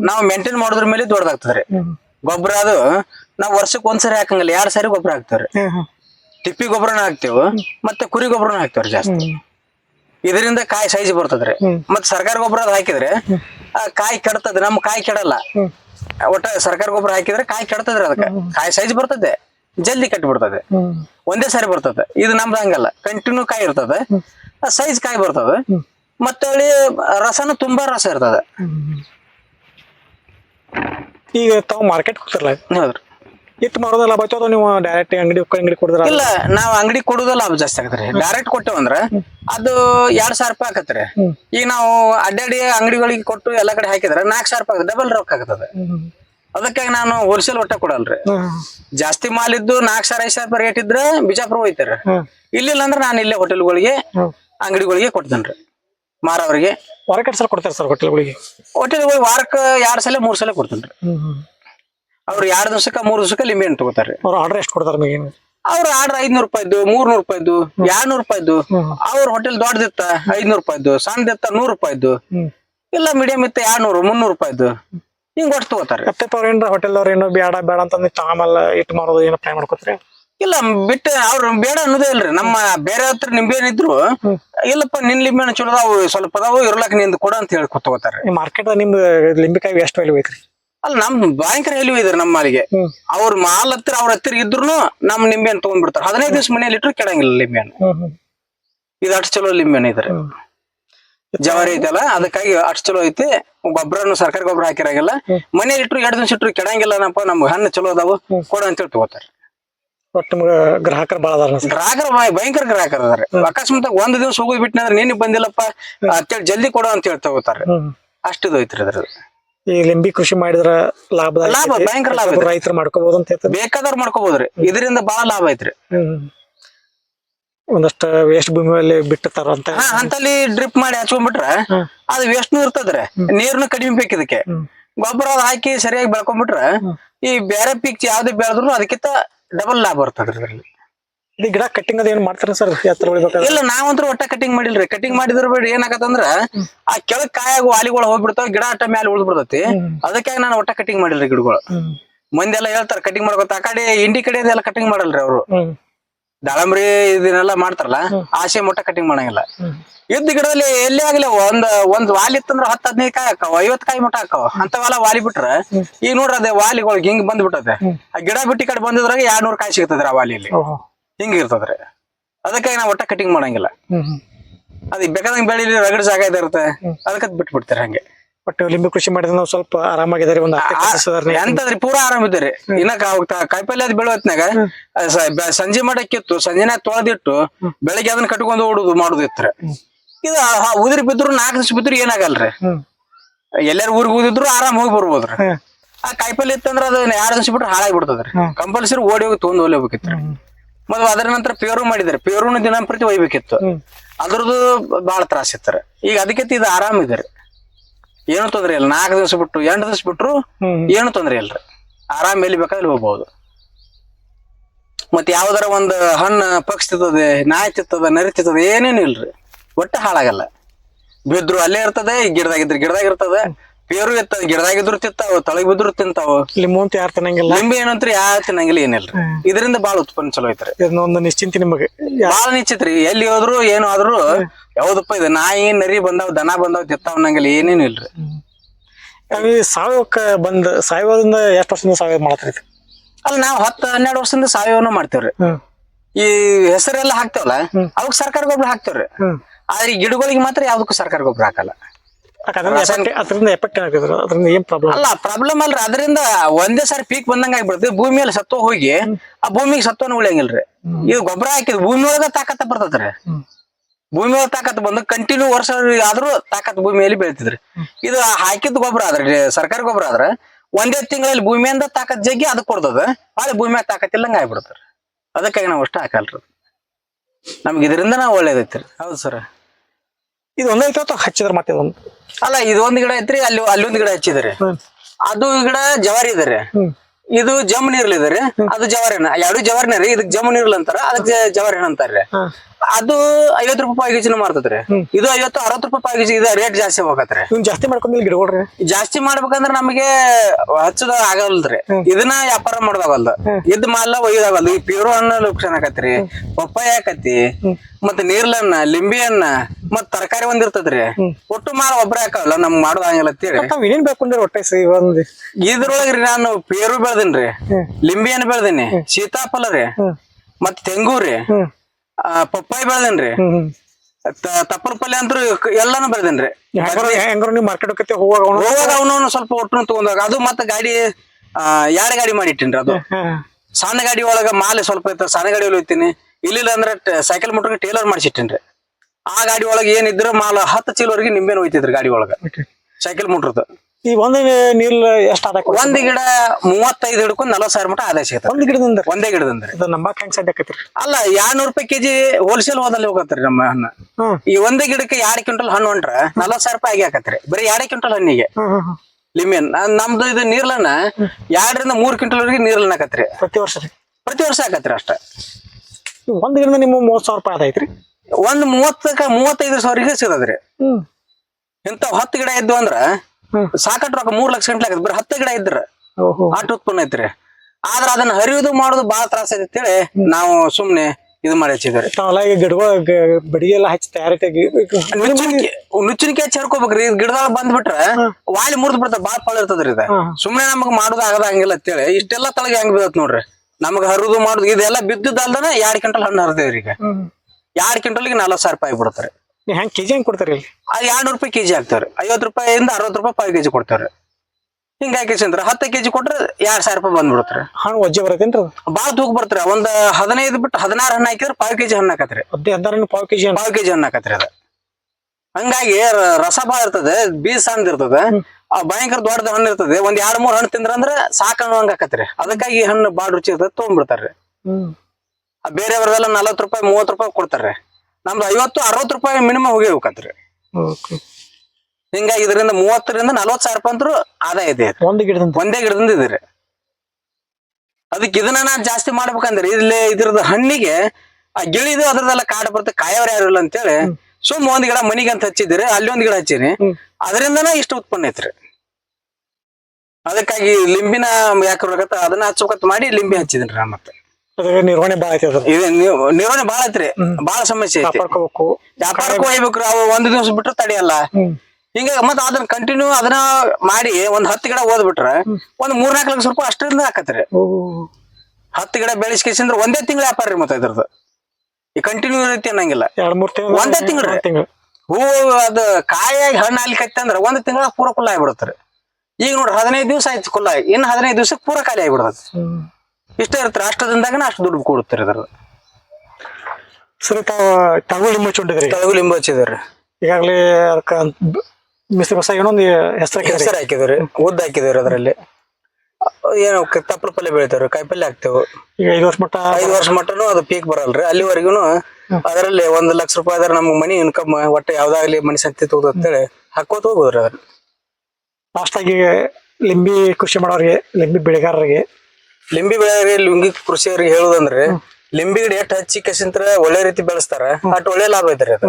ನಾವು ಮೇಂಟೈನ್ ಮಾಡೋದ್ರ ಮೇಲೆ ದೊಡ್ಡದಾಗ್ತದ್ರಿ ಗೊಬ್ಬರ ಅದು ನಾವ್ ವರ್ಷಕ್ಕೆ ಒಂದ್ಸರಿ ಹಾಕಂಗಿಲ್ಲ ಎರಡ್ ಸಾರಿ ಗೊಬ್ಬರ ಹಾಕ್ತಾವ್ರಿ ತಿಪ್ಪಿ ಗೊಬ್ಬರನ ಹಾಕ್ತೇವೆ ಮತ್ತೆ ಕುರಿ ಗೊಬ್ಬರನ ಹಾಕ್ತೇವ್ರಿ ಜಾಸ್ತಿ. ಇದರಿಂದ ಕಾಯಿ ಸೈಜ್ ಬರ್ತದ್ರಿ ಮತ್ತೆ ಸರ್ಕಾರ ಗೊಬ್ಬರ ಅದ್ ಹಾಕಿದ್ರೆ ಕಾಯಿ ಕೆಡತದ್ರಿ ನಮ್ ಕಾಯಿ ಕೆಡಲ್ಲ. ಒಟ್ಟ ಸರ್ಕಾರ ಗೊಬ್ಬರ ಹಾಕಿದ್ರೆ ಕಾಯಿ ಕೆಡ್ತದ್ರಿ ಅದಕ್ಕೆ. ಕಾಯಿ ಸೈಜ್ ಬರ್ತದೆ. ಜಲ್ದಿ ಕಟ್ಬಿಡ್ತದೆ. ಒಂದೇ ಸಾರಿ ಬರ್ತದೆ. ಇದು ನಮ್ದು ಹಂಗಲ್ಲ. ಕಂಟಿನ್ಯೂ ಕಾಯಿ ಇರ್ತದೆ. ಸೈಜ್ ಕಾಯಿ ಬರ್ತದೆ. ಮತ್ತೆ ಅಲ್ಲಿ ರಸನು ತುಂಬಾ ರಸ ಇರ್ತದೆ. ಈಗ ತಾವು ಮಾರ್ಕೆಟ್ ಹೋಗ್ತಾರಲ್ಲ? ಹೌದ್ರಿ. ಇಟ್ಟು ಮಾಡೋದ ಲಾಭ ಆಯ್ತು ನೀವು ಡೈರೆಕ್ಟ್ ಅಂಗಡಿ ಅಂಗಡಿ ಕೊಡಿದ್ರ ಇಲ್ಲ ನಾವ್ ಅಂಗಡಿ ಕೊಡುದ ಲಾಭ ಜಾಸ್ತಿ ಆಗತ್ರಿ ಡೈರೆಕ್ಟ್ ಕೊಟ್ಟೇವಂದ್ರ ಅದು ಎರಡ್ ಸಾವಿರ ರೂಪಾಯಿ ಆಕತ್ರಿ ಈಗ ನಾವು ಅಡ್ಡಾಡಿ ಅಂಗಡಿಗಳಿಗೆ ಕೊಟ್ಟು ಎಲ್ಲಾ ಕಡೆ ಹಾಕಿದ್ರೆ ನಾಲ್ಕ್ ಸಾವಿರ ರೂಪಾಯಿ ಡಬಲ್ ರೊಕ್ಕ ಆಗತ್ತದ ಅದಕ್ಕಾಗಿ ನಾನು ಹೋಲ್ಸೇಲ್ ಒಟ್ಟ ಕೊಡಲ್ರಿ. ಜಾಸ್ತಿ ಮಾಲ್ ಇದ್ದು ನಾಲ್ಕ್ ಸಾವಿರ ಐದು ಸಾವಿರ ರೂಪಾಯಿ ರೇಟ್ ಇದ್ರೆ ಬಿಜಾಪುರ ಹೋಯ್ತಾರ ಇಲ್ಲಿಲ್ಲ ಅಂದ್ರೆ ನಾನು ಇಲ್ಲೇ ಹೋಟೆಲ್ಗಳಿಗೆ ಅಂಗಡಿಗಳಿಗೆ ಕೊಡ್ತೇನ್ರಿ ಮಾರವರಿಗೆ ಹೊರಗಡೆ ಸಲ ಕೊಡ್ತಾರೆ ಸರ್ ಹೋಟೆಲ್ಗಳಿಗೆ ಹೋಟೆಲ್ಗಳಿಗೆ ವಾರಕ್ಕೆ ಎರಡು ಸಲ ಮೂರ್ ಸಲ ಕೊಡ್ತೇನ್ರಿ ಅವ್ರು ಎರಡು ದಿವ್ಸಕ್ಕ ಮೂರ್ ದಿವಸಕ್ಕ ಲಿಂಬೆ ಹಣ್ಣು ತಗೋತಾರೆ. ಅವ್ರು ಆರ್ಡರ್ ಎಷ್ಟು ಕೊಡ್ತಾರೆ ನಿಮಗೆ? ಅವ್ರ ಆರ್ಡರ್ ಐದ್ನೂರ್ ರೂಪಾಯಿದ್ದು ಮೂರ್ನೂರ್ ರೂಪಾಯಿದ್ದು ಎರಡ್ನೂರ್ ರೂಪಾಯಿದ್ದು ಅವ್ರ ಹೋಟೆಲ್ ದೊಡ್ಡದಿತ್ತ ಐದ್ನೂರ್ ರೂಪಾಯಿದ್ದು ಸಣ್ಣದಿತ್ತ ನೂರ್ ರೂಪಾಯಿದ್ದು ಇಲ್ಲ ಮೀಡಿಯಂ ಇತ್ತ ಎರಡ್ನೂರು ಮುನ್ನೂರ್ ರೂಪಾಯಿದ್ದು ಹಿಂಗ್ ಒಟ್ಟು ತಗೋತಾರೆ. ಮತ್ತೆ ಅವ್ರ ಏನ್ರ ಹೋಟೆಲ್ ಅವ್ರ ಏನೋ ಬೇಡ ಬೇಡ ಅಂತ ಆಮೇಲೆ ಇಟ್ಟು ಮಾಡೋದು ಏನೋ ಪ್ಲಾನ್ ಮಾಡ್ಕೋತಾರೆ ಇಲ್ಲ ಬಿಟ್ಟು ಅವ್ರ ಬೇಡ ಅನ್ನೋದೇ ಇಲ್ರಿ. ನಮ್ಮ ಬೇರೆ ಹತ್ರ ನಿಂಬೆಹಣ್ಣು ಇದ್ರು ಇಲ್ಲಪ್ಪ ನಿನ್ ಲಿಂಬೆಹಣ್ಣು ಚಲೋ ಅದಾವು ಸ್ವಲ್ಪ ಅದಾವು ಇರ್ಲಕ್ನಿಂದ ಕೊಡ ಅಂತ ಹೇಳಿ ಈ ಮಾರ್ಕೆಟ್ ನಿಮ್ದು ಲಿಂಬೆಕಾಯಿ ಎಷ್ಟು ವ್ಯಾಲ್ಯೂ ಐತ್ರಿ. ಅಲ್ಲ ನಮ್ ಭಯಂಕರ ಎಲ್ಲಿಯೂ ಇದ್ರ ನಮ್ಮ ಮಾಲಿಗೆ. ಅವ್ರ ಮಾಲ್ ಹತ್ತಿರ ಅವ್ರ ಹತ್ತಿರ ಇದ್ರು ನಮ್ ನಿಂಬೆಹಣ್ಣು ತಗೊಂಡ್ಬಿಡ್ತಾರ. ಹದಿನೈದು ದಿವಸ ಮನೇಲಿ ಇಟ್ರು ಕೆಡಂಗಿಲ್ಲ ಲಿಂಬೆಹಣ್ಣು ಇದು ಅಷ್ಟು ಚಲೋ ಲಿಂಬೆಹಣ್ಣು ಇದ್ರ. ಜವಾರಿ ಐತಲ್ಲ ಅದಕ್ಕಾಗಿ ಅಷ್ಟು ಚಲೋ ಐತಿ. ಗೊಬ್ಬರನು ಸರ್ಕಾರಿ ಗೊಬ್ಬರ ಹಾಕಿರಂಗಿಲ್ಲ. ಮನೇಲಿ ಇಟ್ರು ಎರಡು ದಿವಸ ಇಟ್ರು ಕೆಡಂಗಿಲ್ಲನಪ್ಪ ನಮ್ಗೆ ಹಣ್ಣು ಚಲೋ ಅದಾವು ಕೊಡು ಅಂತೇಳಿ ತಗೋತಾರ. ಒಟ್ಟು ನಿಮ್ಗೆ ಗ್ರಾಹಕರು ಅದಾರ ಭಯಂಕರ ಗ್ರಾಹಕರು ಅದಾರೆ. ಅಕಸ್ಮಾತ್ ಒಂದ್ ದಿವಸ ಹೋಗೋದ್ ಬಿಟ್ನಂದ್ರೆ ನೀನಿಗೆ ಬಂದಿಲ್ಲಪ್ಪ ಅಂತೇಳಿ ಜಲ್ದಿ ಕೊಡು ಅಂತ ಹೇಳಿ ತಗೋತಾರ ಅಷ್ಟಿದು ಐತ್ರಿ ಅದ್ರದ್ದು ಈ ಲಿಂಬಿ ಕೃಷಿ ಮಾಡಿದ್ರ ಲಾಭ ಲಾಭ, ಭಯಂಕರ ಲಾಭ ಐತ್ರಿ. ರೈತರು ಮಾಡ್ಕೋಬಹುದು ಅಂತ ಹೇಳ್ತಾರೆ ಬೇಕಾದವ್ರು ಮಾಡ್ಕೋಬಹುದ್ರಿ ಇದರಿಂದ ಬಹಳ ಲಾಭ ಐತ್ರಿ. ಒಂದಷ್ಟ ವೇಸ್ಟ್ ಭೂಮಿಯಲ್ಲಿ ಬಿಟ್ಟತಾರ ಅಂತ. ಹಾ ಅಂತಲ್ಲಿ ಡ್ರಿಪ್ ಮಾಡಿ ಹಚ್ಕೊಂಡ್ಬಿಟ್ರ ಅದು ವೇಸ್ಟ್ನು ಇರ್ತದ್ರಿ. ನೀರ್ನು ಕಡಿಮೆ ಬೇಕು ಇದಕ್ಕೆ. ಗೊಬ್ಬರ ಅದ್ ಹಾಕಿ ಸರಿಯಾಗಿ ಬೆಳ್ಕೊಂಡ್ಬಿಟ್ರ ಈ ಬೇರೆ ಪೀಕ್ ಯಾವ್ದು ಬೆಳೆದ್ರು ಅದಕ್ಕಿಂತ ಡಬಲ್ ಲಾಭ ಬರ್ತದ್ರಿ ಇದ್ರಲ್ಲಿ ಇದು ಗಿಡ ಕಟ್ಟಿಂಗ್ ಅದ ಏನ್ ಮಾಡ್ತಾರ ಸರ್ ಎತ್ತರ ಇಲ್ಲ ನಾವಂತೂ ಒಟ್ಟ ಕಟಿಂಗ್ ಮಾಡಿಲ್ರಿ. ಕಟಿಂಗ್ ಮಾಡಿದ್ರ ಬೇಡ ಏನಾಗತ್ತಂದ್ರ ಆ ಕೆಳಗ್ ಕಾಯಾಗ ವಾಲಿಗಳು ಹೋಗ್ಬಿಡ್ತಾವ ಗಿಡ ಅಟ್ಟ ಮ್ಯಾಲ ಉಳ್ದ್ಬಿಡ್ತೈತಿ ಅದಕ್ಕಾಗಿ ನಾನು ಒಟ್ಟ ಕಟಿಂಗ್ ಮಾಡಿಲ್ರಿ ಗಿಡಗಳು. ಮಂದಿ ಎಲ್ಲ ಹೇಳ್ತಾರ ಕಟಿಂಗ್ ಮಾಡ್ಕೊತ ಆ ಕಡೆ ಇಂಡಿ ಕಡೆ ಎಲ್ಲ ಕಟಿಂಗ್ ಮಾಡಲ್ರಿ ಅವ್ರು. ದಾಳಂಬ್ರಿ ಇದನ್ನೆಲ್ಲ ಮಾಡ್ತಾರಲ್ಲ ಆಸೆ ಮೊಟ್ಟ ಕಟಿಂಗ್ ಮಾಡಂಗಿಲ್ಲ. ಇದ್ದ ಗಿಡದಲ್ಲಿ ಎಲ್ಲಿ ಆಗ್ಲಿ ಒಂದ್ ಒಂದ್ ವಾಲಿ ಇತ್ತಂದ್ರ ಹತ್ತ್ ಹದಿನೈದು ಕಾಯಿ ಹಾಕಾವ ಐವತ್ ಕಾಯಿ ಮಟ್ಟ ಹಾಕಾವ ಅಂತವೆಲ್ಲ ವಾಲಿ ಬಿಟ್ರ ಈಗ ನೋಡ್ರಿ ಅದೇ ವಾಲಿಗಳು ಹಿಂಗ್ ಬಂದ್ಬಿಟ್ಟದೆ. ಆ ಗಿಡ ಬಿಟ್ಟಿ ಕಡೆ ಬಂದಿದ್ರಾಗ ಎರಡ್ ನೂರ್ ಕಾಯಿ ಸಿಗ್ತದ್ರ ಆ ವಾಲಿಯಲ್ಲಿ ಹಿಂಗ್ ಇರ್ತದ್ರಿ ಅದಕ್ಕಾಗಿ ನಾವು ಒಟ್ಟ ಕಟಿಂಗ್ ಮಾಡಂಗಿಲ್ಲ. ಅದ್ ಬೇಕಾದಂಗ್ ಬೆಳಿಲಿ ರಗಡ್ ಜಾಗ ಇದಿರುತ್ತೆ ಅದಕ್ಕೆ ಬಿಟ್ಟು ಬಿಡ್ತಾರೆ ಹಂಗೆ. ಬಟ್ ಲಿಂಬೆ ಕೃಷಿ ಮಾಡಿದ್ರೆ ನಾವು ಸ್ವಲ್ಪ ಆರಾಮಾಗಿದ್ದಾರೆ ಒಂದು ಎಂತಂದ್ರೆ ಪೂರಾ ಆರಾಮಿದ್ದೀರಿ ಇನ್ನ ಕಾಯಿಪಲ್ಲೆ ಅದ್ ಬೆಳೆ ಹೊತ್ನಾಗ ಸಂಜೆ ಮಾಡಕ್ಕಿತ್ತು ಸಂಜೆನ ತೊಳೆದಿಟ್ಟು ಬೆಳಿಗ್ಗೆ ಅದನ್ನ ಕಟ್ಕೊಂಡು ಓಡುದು ಮಾಡುದು ಇತ್ತರೆ. ಇದು ಉದ್ರಿ ಬಿದ್ರು ನಾಲ್ಕು ದಿವಸ ಬಿದ್ರು ಏನಾಗಲ್ರಿ. ಎಲ್ಲಾರು ಊರಿಗೆ ಓದಿದ್ರು ಆರಾಮ್ ಹೋಗಿ ಬರ್ಬೋದ್ರಿ. ಆ ಕಾಯಿಪಲ್ಲೆ ಇತ್ತಂದ್ರ ಅದನ್ನ ಎರಡು ದಿವಸ ಬಿಟ್ರೆ ಹಾಳಾಗಿ ಬಿಡ್ತದ್ರಿ ಕಂಪಲ್ಸರಿ ಓಡಿ ಹೋಗಿ ತೊಗೊಂಡ್ ಹೋಗ್ಬೇಕಿತ್ತು ಮತ್ತೆ ಅದರ ನಂತರ ಪೇರು ಮಾಡಿದಾರೆ ಪೇರುನ ದಿನಂಪ್ರತಿ ಒಯ್ಬೇಕಿತ್ತು. ಅದ್ರದ್ದು ಬಹಳ ತ್ರಾಸ ಇತ್ತರ. ಈಗ ಅದಕ್ಕೆ ಇದು ಆರಾಮ್ ಇದ್ರಿ ಏನು ತೊಂದ್ರೆ ಇಲ್ಲ. ನಾಲ್ಕು ದಿವಸ ಬಿಟ್ಟು ಎಂಟು ದಿವಸ ಬಿಟ್ರು ಏನು ತೊಂದ್ರೆ ಇಲ್ರಿ. ಆರಾಮ್ ಎಲ್ಲಿ ಬೇಕಾದ್ರೆ ಹೋಗ್ಬಹುದು ಮತ್ತೆ ಯಾವ್ದಾರ ಒಂದು ಹಣ್ಣು ಪಕ್ಷ ತಿರ್ತದೆ ನಾಯಿ ತಿತ್ತದ ನರಿ ತಿರ್ತದ ಏನೇನು ಇಲ್ರಿ. ಒಟ್ಟ ಹಾಳಾಗಲ್ಲ. ಬಿದ್ರು ಅಲ್ಲೇ ಇರ್ತದೆ ಗಿಡದಾಗಿದ್ರೆ ಗಿಡದಾಗ ಇರ್ತದೆ. ಪೇರು ಗಿಡದಾಗ ಇದ್ರು ತಿಂತಾವ ತಳಗ್ ಬಿದ್ರು ತಿಂತಾವ. ಲಿಂಬು ಅಂತ ಯಾರು ತಿನ್ನಂಗಿಲ್ಲ? ಲಿಂಬೆ ಏನಂತ್ರಿ ಯಾ ತಿನ್ನಂಗಿಲ್ಲ ಏನಿಲ್ರಿ. ಇದರಿಂದ ಬಾಳ ಉತ್ಪನ್ನ ಚಲೋ ಐತ್ರಿ. ಇದನ್ನ ನಿಶ್ಚಿಂತ ನಿಶ್ಚಿಂತೆ ನಿಮಗೆ ಬಾಳ ನಿಶ್ಚಿತ್ರಿ ಎಲ್ಲಿ ಹೋದ್ರು ಏನು ಆದ್ರೂ ಯಾವ್ದಪ್ಪ ಇದು ನಾಯಿ ನರಿ ಬಂದಾವ್ ದನ ಬಂದಾವ್ ತಿತ್ತಾವ್ ಅನ್ನಂಗಿಲ್ಲ ಏನೇನು ಇಲ್ರಿ. ಸಾವಯವಕ್ಕ ಬಂದ್ ಸಾವಯವದಿಂದ ಎಷ್ಟು ವರ್ಷದಿಂದ ಸಾವಯವ ಮಾಡತ್ರಿ ಅಲ್ಲ ನಾವ್ ಹತ್ತು ಹನ್ನೆರಡು ವರ್ಷದಿಂದ ಸಾವಯವನ ಮಾಡ್ತೇವ್ರಿ ಈ ಹೆಸರೆಲ್ಲ ಹಾಕ್ತೇವಲ್ಲ ಅವಕ್ ಸರ್ಕಾರ ಗೊಬ್ಬರ ಹಾಕ್ತೇವ್ರಿ ಆದ್ರೆ ಗಿಡಗಳಿಗೆ ಮಾತ್ರ ಯಾವ್ದಕ್ಕೂ ಸರ್ಕಾರ ಗೊಬ್ಬರ ಹಾಕಲ್ಲ. ಅದರಿಂದ ಎಫೆಕ್ಟ್ ಏನಾಗ್ತದೆ ಅದರಿಂದ ಏನ್ ಪ್ರಾಬ್ಲಮ್ ಅಲ್ಲ ಪ್ರಾಬ್ಲಮ್ ಅಲ್ರಿ ಅದರಿಂದ ಒಂದೇ ಸಾರಿ ಪೀಕ್ ಬಂದಂಗ ಆಗ್ಬಿಡುತ್ತೆ ಭೂಮಿಯಲ್ಲಿ ಸತ್ವ ಹೋಗಿ ಆ ಭೂಮಿಗೆ ಸತ್ವನ ಉಳಿಯಂಗಿಲ್ರಿ. ಇದು ಗೊಬ್ಬರ ಹಾಕಿದ್ ಭೂಮಿ ಒಳಗ ತಾಕತ್ತ ಬರ್ತದ್ರಿ. ಭೂಮಿ ಒಳಗ ತಾಕತ್ ಬಂದು ಕಂಟಿನ್ಯೂ ವರ್ಷ ಆದ್ರೂ ತಾಕತ್ ಭೂಮಿಯಲ್ಲಿ ಬೆಳಿತಿದ್ರಿ ಇದು ಹಾಕಿದ್ ಗೊಬ್ಬರ ಆದ್ರಿ ಸರ್ಕಾರಿ ಗೊಬ್ಬರ ಆದ್ರ ಒಂದೇ ತಿಂಗಳಲ್ಲಿ ಭೂಮಿಯಿಂದ ತಾಕತ್ ಜಗ್ಗಿ ಅದಕ್ಕೆ ಕೊಡ್ತದ. ಬಾಳೆ ಭೂಮಿಯಾಗ ತಾಕತ್ ಇಲ್ಲಂಗ ಆಗ್ಬಿಡ್ತಾರ ಅದಕ್ಕಾಗಿ ನಾವು ಅಷ್ಟ ಹಾಕಲ್ರಿ. ನಮ್ಗೆ ಇದರಿಂದ ನಾವು ಒಳ್ಳೇದೈತ್ರಿ. ಹೌದು ಸರ್. ಇದು ಒಂದೇ ಐತೆ ಅಥವಾ ಹಚ್ಚಿದ್ರೆ ಮತ್ತೆ ಇದೊಂದು? ಅಲ್ಲ ಇದು ಒಂದ್ ಗಿಡ ಐತ್ರಿ ಅಲ್ಲಿ ಅಲ್ಲೊಂದ್ ಗಿಡ ಹಚ್ಚಿದ್ರಿ. ಅದು ಗಿಡ ಜವಾರಿ ಇದ್ರಿ ಇದು ಜಮ್ ನೀರ್ಲಿದ್ರಿ ಅದು ಜವಾರಿನ. ಎರಡು ಜವಾರಿನ ರೀ ಇದಕ್ ಜಮ್ ನೀರ್ಲ್ ಅಂತಾರ ಅದಕ್ಕೆ ಜವಾರಿನ ಅಂತಾರ್ರಿ ಅದು ಐವತ್ ರೂಪಾಯಿ ಕೆಜಿನ ಮಾರ್ತದ್ರಿ ಇದು ಐವತ್ತು ಅರವತ್ತು ರೂಪಾಯಿ ಕೆಜಿ ಇದು ರೇಟ್ ಜಾಸ್ತಿ ಹೋಗತ್ರಿ. ನೀವು ಜಾಸ್ತಿ ಮಾಡ್ಕೊಂಡ್ ಗಿಡಗಳ್ರಿ. ಜಾಸ್ತಿ ಮಾಡ್ಬೇಕಂದ್ರ ನಮಗೆ ಹಚ್ಚದ ಆಗಲ್ರಿ. ಇದನ್ನ ವ್ಯಾಪಾರ ಮಾಡ್ದಾಗಲ್ದು. ಇದ್ ಮಾಲ ಒಯ್ಯೋದಾಗಲ್ದು. ಈ ಪ್ಯೂರೋ ಹಣ್ಣು ಲಕ್ಷಣ ಆಕತ್ರಿ. ಪಪ್ಪಾಯ ಆಕತಿ ಮತ್ತ ನೀರ್ಲನ್ನ ಲಿಂಬಿ ಹಣ್ಣ ಮತ್ ತರಕಾರಿ ಒಂದ್ ಇರ್ತದ್ರಿ. ಒಟ್ಟು ಮಾಲ ಒಬ್ರ ಹಾಕಲ್ಲ ನಮ್ ಮಾಡೋದಾಗಲ್ಲ ಅಂತೇಳಿ ತಾವ್ ಏನೇನ್ ಬೇಕೊಂಡ್ರಿ ಒಂದು ಇದ್ರೊಳಗ್ರಿ ನಾನು ಪೇರು ಬೆಳ್ದಿನ್ರಿ. ಲಿಂಬಿ ಹಣ್ಣು ಬೆಳ್ದೇನಿ. ಸೀತಾಫಲ ರೀ. ಮತ್ ತೆಂಗು ರೀ. ಪಪ್ಪಾಯಿ ಬೆಳೆದೇನ್ರಿ? ತಪ್ಪಲ ಪಲ್ಯ ಅಂತೂ ಎಲ್ಲಾನು ಬೆಳೆದೇನ್ರಿ. ಹೆಂಗ್ರು ನೀವು ಮಾರ್ಕೆಟ್ ಅವನು ಹೋಗಾಗ ಅವನು ಸ್ವಲ್ಪ ಒಟ್ಟು ತಗೊಂಡಾಗ. ಅದು ಮತ್ತೆ ಗಾಡಿ ಆ, ಗಾಡಿ ಗಾಡಿ ಮಾಡಿಟ್ಟಿನ್ರಿ ಅದು? ಸಣ್ಣ ಗಾಡಿ ಒಳಗ ಮಾಲೆ ಸ್ವಲ್ಪ ಇತ್ತು ಸಣ್ಣ ಗಾಡಿ ಹೋಯ್ತೀನಿ ಇಲ್ಲಿಲ್ಲ ಅಂದ್ರೆ ಸೈಕಲ್ ಮೋಟರ್ ಟೇಲರ್ ಮಾಡಿಸಿಟ್ಟಿನ್ರಿ. ಆ ಗಾಡಿ ಒಳಗೆ ಏನಿದ್ರು ಮಾಲ ಹತ್ತು ಚೀಲವರೆಗೆ ನಿಂಬೆನ ಹೋಯ್ತಿದ್ರಿ ಗಾಡಿ ಒಳಗ. ಸೈಕಲ್ ಮೋಟರ್ದು ಈ ಒಂದ್ ನೀರ್ ಎಷ್ಟು ಆದಾಯ? ಒಂದ್ ಗಿಡ ಮೂವತ್ತೈದು ಹಿಡ್ಕೊಂಡು ನಲವತ್ತು ಸಾವಿರ ಮಟ ಆದಾಯ ಸಿಗತ್ತೆ. ಒಂದ್ ಗಿಡದಿಂದ? ಒಂದೇ ಗಿಡದಂದ್ರೆ ಇದು ನಂಬಾಕ್ ಹೆಂಗ್ ಸಾಧ್ಯ ಆಕೈತ್ರಿ ಅಲ್ಲ ಎರಡ್ನೂರು ರೂಪಾಯಿ ಕೆಜಿ ಹೋಲ್ಸೇಲ್ ಹೋದಲ್ಲಿ ಹೋಗತ್ರಿ ನಮ್ಮ ಹಣ್ಣ. ಹ್ಮ್ ಈ ಒಂದೇ ಗಿಡಕ್ಕೆ ಎರಡ್ ಕ್ವಿಂಟಲ್ ಹಣ್ಣು ಹೊಂಟ್ರ ನಲವತ್ತು ಸಾವಿರ ರೂಪಾಯಿ ಆಗಿ ಹಾಕತ್ರಿ ಬರೀ ಎರಡೇ ಕ್ವಿಂಟಲ್ ಹಣ್ಣಿಗೆ. ಹ್ಮ್ ಹ್ಮ್ ಹ್ಮ್ ಲಿಮಿಯನ್ ನಮ್ದು ಇದು ನೀರ್ಲನ್ನ ಎರಡರಿಂದ ಮೂರ್ ಕ್ವಿಂಟಲ್ ವರೆಗೆ ನೀರ್ಲನ್ನ ಹಾಕತ್ರಿ ಪ್ರತಿ ವರ್ಷ ರೀ ಪ್ರತಿ ವರ್ಷ ಹಾಕತ್ರಿ ಅಷ್ಟ. ಈ ಒಂದ್ ಗಿಡದಿಂದ ನಿಮ್ಮ ಮೂವತ್ ಸಾವಿರ ರೂಪಾಯಿ ಆದೈತ್ರಿ ಒಂದ್ ಮೂವತ್ತಕ್ಕ ಮೂವತ್ತೈದು ಸಾವಿರ ಸಿಗದ್ರಿ ಹ್ಮ್. ಇಂತ ಹತ್ತು ಗಿಡ ಇದ್ವು ಅಂದ್ರ ಹ್ಮ್. ಸಾಕಟ್ಟು ರೊಕ್ಕ ಮೂರ್ ಲಕ್ಷ ಗಂಟೆ ಆಗತ್ತೆ. ಬರೀ ಹತ್ತು ಗಿಡ ಇದ್ರ ಆಟ ಉತ್ಪನ್ನ ಐತ್ರಿ. ಆದ್ರ ಅದನ್ನ ಹರಿಯುದು ಮಾಡುದು ಬಾಳ ತ್ರಾಸ ಐತಿ ಅಂತೇಳಿ ನಾವು ಸುಮ್ನೆ ಇದು ಮಾಡಿ ಹಚ್ಚಿದ್ರಿ ತಾವೆಲ್ಲ ಈಗ ಗಿಡಗಳ ಬಡಿ ಬಡಿಗೆ ಎಲ್ಲ ಹಚ್ಚಿ ತಯಾರಿಯಾಗಿ ನುಚ್ಚಿನಿಕೆ ನುಚ್ಚುಣಿಕೆ ಹರ್ಕೋಬೇಕ್ರಿ ಗಿಡದಾಗ ಬಂದ್ಬಿಟ್ರ ವಾಲಿ ಮುರಿದ್ ಬಿಡ್ತಾರ ಬಾಳ ಫಳ ಇರ್ತದ್ರಿ ಇದ. ಸುಮ್ನೆ ನಮಗ್ ಮಾಡೋದು ಆಗದ ಹಂಗಿಲ್ಲ ಅಂತೇಳಿ. ಇಷ್ಟೆಲ್ಲಾ ತಳಗ ಹೆಂಗ್ ಬೀಳತ್ ನೋಡ್ರಿ. ನಮಗ್ ಹರಿದು ಮಾಡುದು ಇದೆಲ್ಲ ಬಿದ್ದದಲ್ದನ ಎರಡ್ ಕಿಂಟಲ್ ಹಣ್ಣು ಹರಿದೇವ್ರಿ ಈಗ. ಎರಡ್ ಕ್ವಿಂಟಲ್ಗೆ ನಲ್ವತ್ ಸಾವಿರ ರೂಪಾಯಿ ಬಿಡ್ತಾರೆ ನೀವ್ ಹೆಂಗ್ ಕೆಜಿ ಹೆಂಗ್ ಕೊಡ್ತೀರಿ ಇಲ್ಲಿ? ಅದು ಎರಡ್ನೂರು ರೂಪಾಯಿ ಕೆಜಿ ಹಾಕ್ತಾರೆ. ಐವತ್ತು ರೂಪಾಯಿಂದ ಅರವತ್ತು ರೂಪಾಯಿ ಪಾವ್ ಕೆಜಿ ಕೊಡ್ತಾರೆ. ಹಿಂಗಾಗಿ ಅಂದ್ರೆ ಹತ್ತು ಕೆಜಿ ಕೊಟ್ರೆ ಎರಡ್ ಸಾವಿರ ರೂಪಾಯಿ ಬಂದ್ಬಿಡ್ತಾರೆ. ಹಣ್ಣು ಒಜ್ಜೆ ಬರತ್ತೇನ್ರಿ ಬಾಳ ತೂಕ ಬರ್ತಾರೆ ಒಂದ್ ಹದಿನೈದು ಬಿಟ್ಟು ಹದಿನಾರು ಹಣ್ಣು ಹಾಕಿದ್ರೆ ಪಾವ್ ಕೆಜಿ ಹಣ್ಣು ಹಾಕತ್ರಿ. ಅದೇ ಹದಿನಾರು ಪಾವ್ ಕೆಜಿ ಪಾವ್ ಕೆಜಿ ಹಣ್ಣು ಹಾಕತ್ರಿ ಅದ. ಹಂಗಾಗಿ ರಸ ಬಾಳ ಇರ್ತದೆ ಬೀಜ ಸಣ್ಣ ಇರ್ತದೆ. ಆ ಭಯಂಕರ ದೊಡ್ಡದ ಹಣ್ಣು ಇರ್ತದೆ. ಒಂದ್ ಎರಡ್ ಮೂರ್ ಹಣ್ಣು ತಿಂದ್ರ ಅಂದ್ರೆ ಸಾಕ್ ಹಂಗ ಆಕತ್ರಿ ಅದಕ್ಕಾಗಿ ಈ ಹಣ್ಣು ಬಾಳ ರುಚಿ ಇರ್ತದೆ ತೊಗೊಂಡ್ಬಿಡ್ತಾರ್ರಿ ಬೇರೆಯವ್ರದೆಲ್ಲ ನಲ್ವತ್ತು ರೂಪಾಯಿ ಮೂವತ್ತು ರೂಪಾಯಿ ಕೊಡ್ತಾರ್ರಿ. ನಮ್ದು ಐವತ್ತು ಅರವತ್ತು ರೂಪಾಯಿ ಮಿನಿಮಮ್ ಹೋಗಿಬೇಕಂತ್ರಿ ಓಕೆ. ಹಿಂಗಾಗಿ ಇದರಿಂದ ಮೂವತ್ತರಿಂದ ನಲವತ್ತು ಸಾವಿರ ರೂಪಾಯಿ ಅಂತೂ ಆದಾಯ ಇದೆ. ಒಂದು ಗಿಡದಿಂದ? ಒಂದೇ ಗಿಡದಿಂದ ಇದ್ರಿ ಅದಕ್ಕೆ ಇದನ್ನ ನಾನು ಜಾಸ್ತಿ ಮಾಡ್ಬೇಕಂದ್ರೆ ಇಲ್ಲಿ ಇದ್ರದ್ದು ಹಣ್ಣಿಗೆ ಆ ಗಿಳಿದು ಅದ್ರದೆಲ್ಲ ಕಾಡು ಬರುತ್ತೆ ಕಾಯವ್ರ ಯಾರು ಇಲ್ಲ ಅಂತೇಳಿ ಸುಮ್ ಒಂದ್ ಗಿಡ ಮನಿಗೆ ಅಂತ ಹಚ್ಚಿದ್ರಿ ಅಲ್ಲಿ ಒಂದ್ ಗಿಡ ಹಚ್ಚೀನಿ ಹ್ಮ್. ಅದರಿಂದನ ಇಷ್ಟು ಉತ್ಪನ್ನ ಐತ್ರಿ ಅದಕ್ಕಾಗಿ ಲಿಂಬಿನ ಯಾಕೆ ಅದನ್ನ ಹಚ್ಬೇಕಂತ ಮಾಡಿ ಲಿಂಬಿ ಹಚ್ಚಿದ್ರಿ ನಾನು ಮತ್ತೆ. ನಿರ್ವಹಣೆ ಬಾಳ ಐತಿ ಅದ್ರ ಇದು ನೀವು ನಿರ್ವಹಣೆ ಬಾಳ ಐತ್ರಿ. ಬಾಳ ಸಮಸ್ಯೆ ಐತಿ. ಕಾಪಾಡ್ಕೋಬೇಕು ವ್ಯಾಪಾರಕ್ಕೂ ಒಯ್ಬೇಕ್ರಿ ಅವು ಒಂದ್ ದಿವಸ ಬಿಟ್ರೆ ತಡೆಯಲ್ಲ. ಹಿಂಗ ಮತ್ತ ಅದನ್ನ ಕಂಟಿನ್ಯೂ ಅದನ್ನ ಮಾಡಿ ಒಂದ್ ಹತ್ತು ಗಿಡ ಓದ್ಬಿಟ್ರೆ ಒಂದ್ ಮೂರ್ನಾಲ್ಕು ಲಕ್ಷ ರೂಪಾಯಿ ಅಷ್ಟರಿಂದ ಹಾಕತ್ರಿ ಓ. ಹತ್ತು ಗಿಡ ಬೆಳೆಸ್ಕೇಸಿಂದ್ರ ಒಂದೇ ತಿಂಗಳ ವ್ಯಾಪಾರ ರೀ ಮತ್ತೆ ಇದ್ರದ್ದು. ಈ ಕಂಟಿನ್ಯೂ ರೀತಿ ಅನ್ನಂಗಿಲ್ಲ. ಎರಡ್ ಮೂರ್ ತಿಂಗಳು ಒಂದೇ ತಿಂಗಳ ರೀ. ತಿಂಗಳು. ಹೂವು ಅದ ಕಾಯಾಗಿ ಹಣ್ಣು ಆಗ್ಲಿಕ್ಕೆ ಅಂದ್ರೆ ಒಂದ್ ತಿಂಗಳ ಪೂರ ಕುಲ್ಲ ಆಗ್ಬಿಡತ್ರಿ ಈಗ ನೋಡ್ರಿ ಹದಿನೈದು ದಿವಸ ಆಯ್ತು ಕುಲ್ಲ ಆಗಿ ಇನ್ನು ಹದಿನೈದು ದಿವಸಕ್ಕೆ ಪೂರ ಖಾಲಿ ಆಗ್ಬಿಡ್ತದೆ ಇಷ್ಟೇ ಇರುತ್ತೆ. ಅಷ್ಟು ದಿನದಾಗನ ಅಷ್ಟು ದುಡ್ಡು ಕೊಡುತ್ತಾರೆ ಅದ್ರ ಸರಿ ತಾವು ತಗೋ ಲಿಂಬು ಹಚ್ಕೊಂಡಿದ್ರಿ ತೆಳಗು ಲಿಂಬು ಹಚ್ಚಿದ್ರಿ ಈಗಾಗಲೇ ಅದಕ್ಕೆ ಮಿಸ್ತ್ರಿ ಬಸ ಏನೊಂದು ಹೆಸರು ಹಾಕಿದ್ರಿ ಹೆಸರು ಹಾಕಿದಾರೆ ಉದ್ದ ಹಾಕಿದಾರೆ ಅದರಲ್ಲಿ. ಏನು ತಪ್ಪಲ ಪಲ್ಯ ಬೆಳಿತಾವ್ರಿ ಕಾಯಿಪಲ್ಲೆ ಹಾಕ್ತೇವೆ. ಈಗ ಐದು ವರ್ಷ ಮಟ್ಟ ಐದು ವರ್ಷ ಮಟ್ಟನು ಅದು ಪೀಕ್ ಬರಲ್ರಿ. ಅಲ್ಲಿವರೆಗೂ ಅದರಲ್ಲಿ ಒಂದ್ ಲಕ್ಷ ರೂಪಾಯಿ ಆದ್ರೆ ನಮ್ಗೆ ಮನಿ ಇನ್ಕಮ್ ಒಟ್ಟು ಯಾವ್ದಾಗ್ಲಿ ಮನಿ ಸಂತಿ ತಗೋದು ಅಂತೇಳಿ ಹಾಕೋತ ಹೋಗೋದ್ರಿ ಅದನ್ನ. ಲಾಸ್ಟ್ ಆಗಿ ಲಿಂಬಿ ಕೃಷಿ ಮಾಡೋರಿಗೆ ಲಿಂಬಿ ಬೆಳೆಗಾರರಿಗೆ ಲಿಂಬಿ ಬೆಳೆಯವ್ರಿಗೆ ಲುಂಗಿ ಕೃಷಿಯವ್ರಿಗೆ ಹೇಳುದಂದ್ರೆ ಲಿಂಬಿ ಗಿಡ ಎಷ್ಟು ಹಚ್ಚಿ ಕಸಿಂತ್ರ ಒಳ್ಳೆ ರೀತಿ ಬೆಳೆಸ್ತಾರ ಅಟ್ ಒಳ್ಳೆ ಲಾಭ ಐತ್ರಿ ಅದು.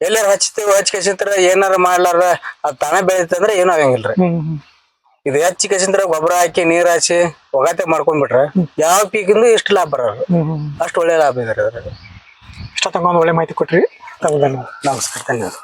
ಎಲ್ಲಾರು ಹಚ್ತೇವೆ ಹಚ್ಚಿ ಕಸಿಂತ್ರ ಏನಾರ ಮಾಡ್ಲಾರ ಅದ್ ತಾನೇ ಬೆಳಿತಂದ್ರ ಏನೂ ಆಗಂಗಿಲ್ರಿ. ಇದು ಹಚ್ಚಿ ಕಸಿಂತ್ರ ಗೊಬ್ಬರ ಹಾಕಿ ನೀರ್ ಹಾಕಿ ಒಗಾತೆ ಮಾಡ್ಕೊಂಡ್ಬಿಟ್ರೆ ಯಾವ ಪೀಕಿಂದ ಇಷ್ಟು ಲಾಭ ಬರೋರು ಅಷ್ಟು ಒಳ್ಳೆ ಲಾಭ ಇದ್ರಿ ಅದ್ರ ಇಷ್ಟ ತಗೊಂಡು ಒಳ್ಳೆ ಮಾಹಿತಿ ಕೊಟ್ರಿ. ತಗೊಂಡ್ ನಮಸ್ಕಾರ ಧನ್ಯವಾದ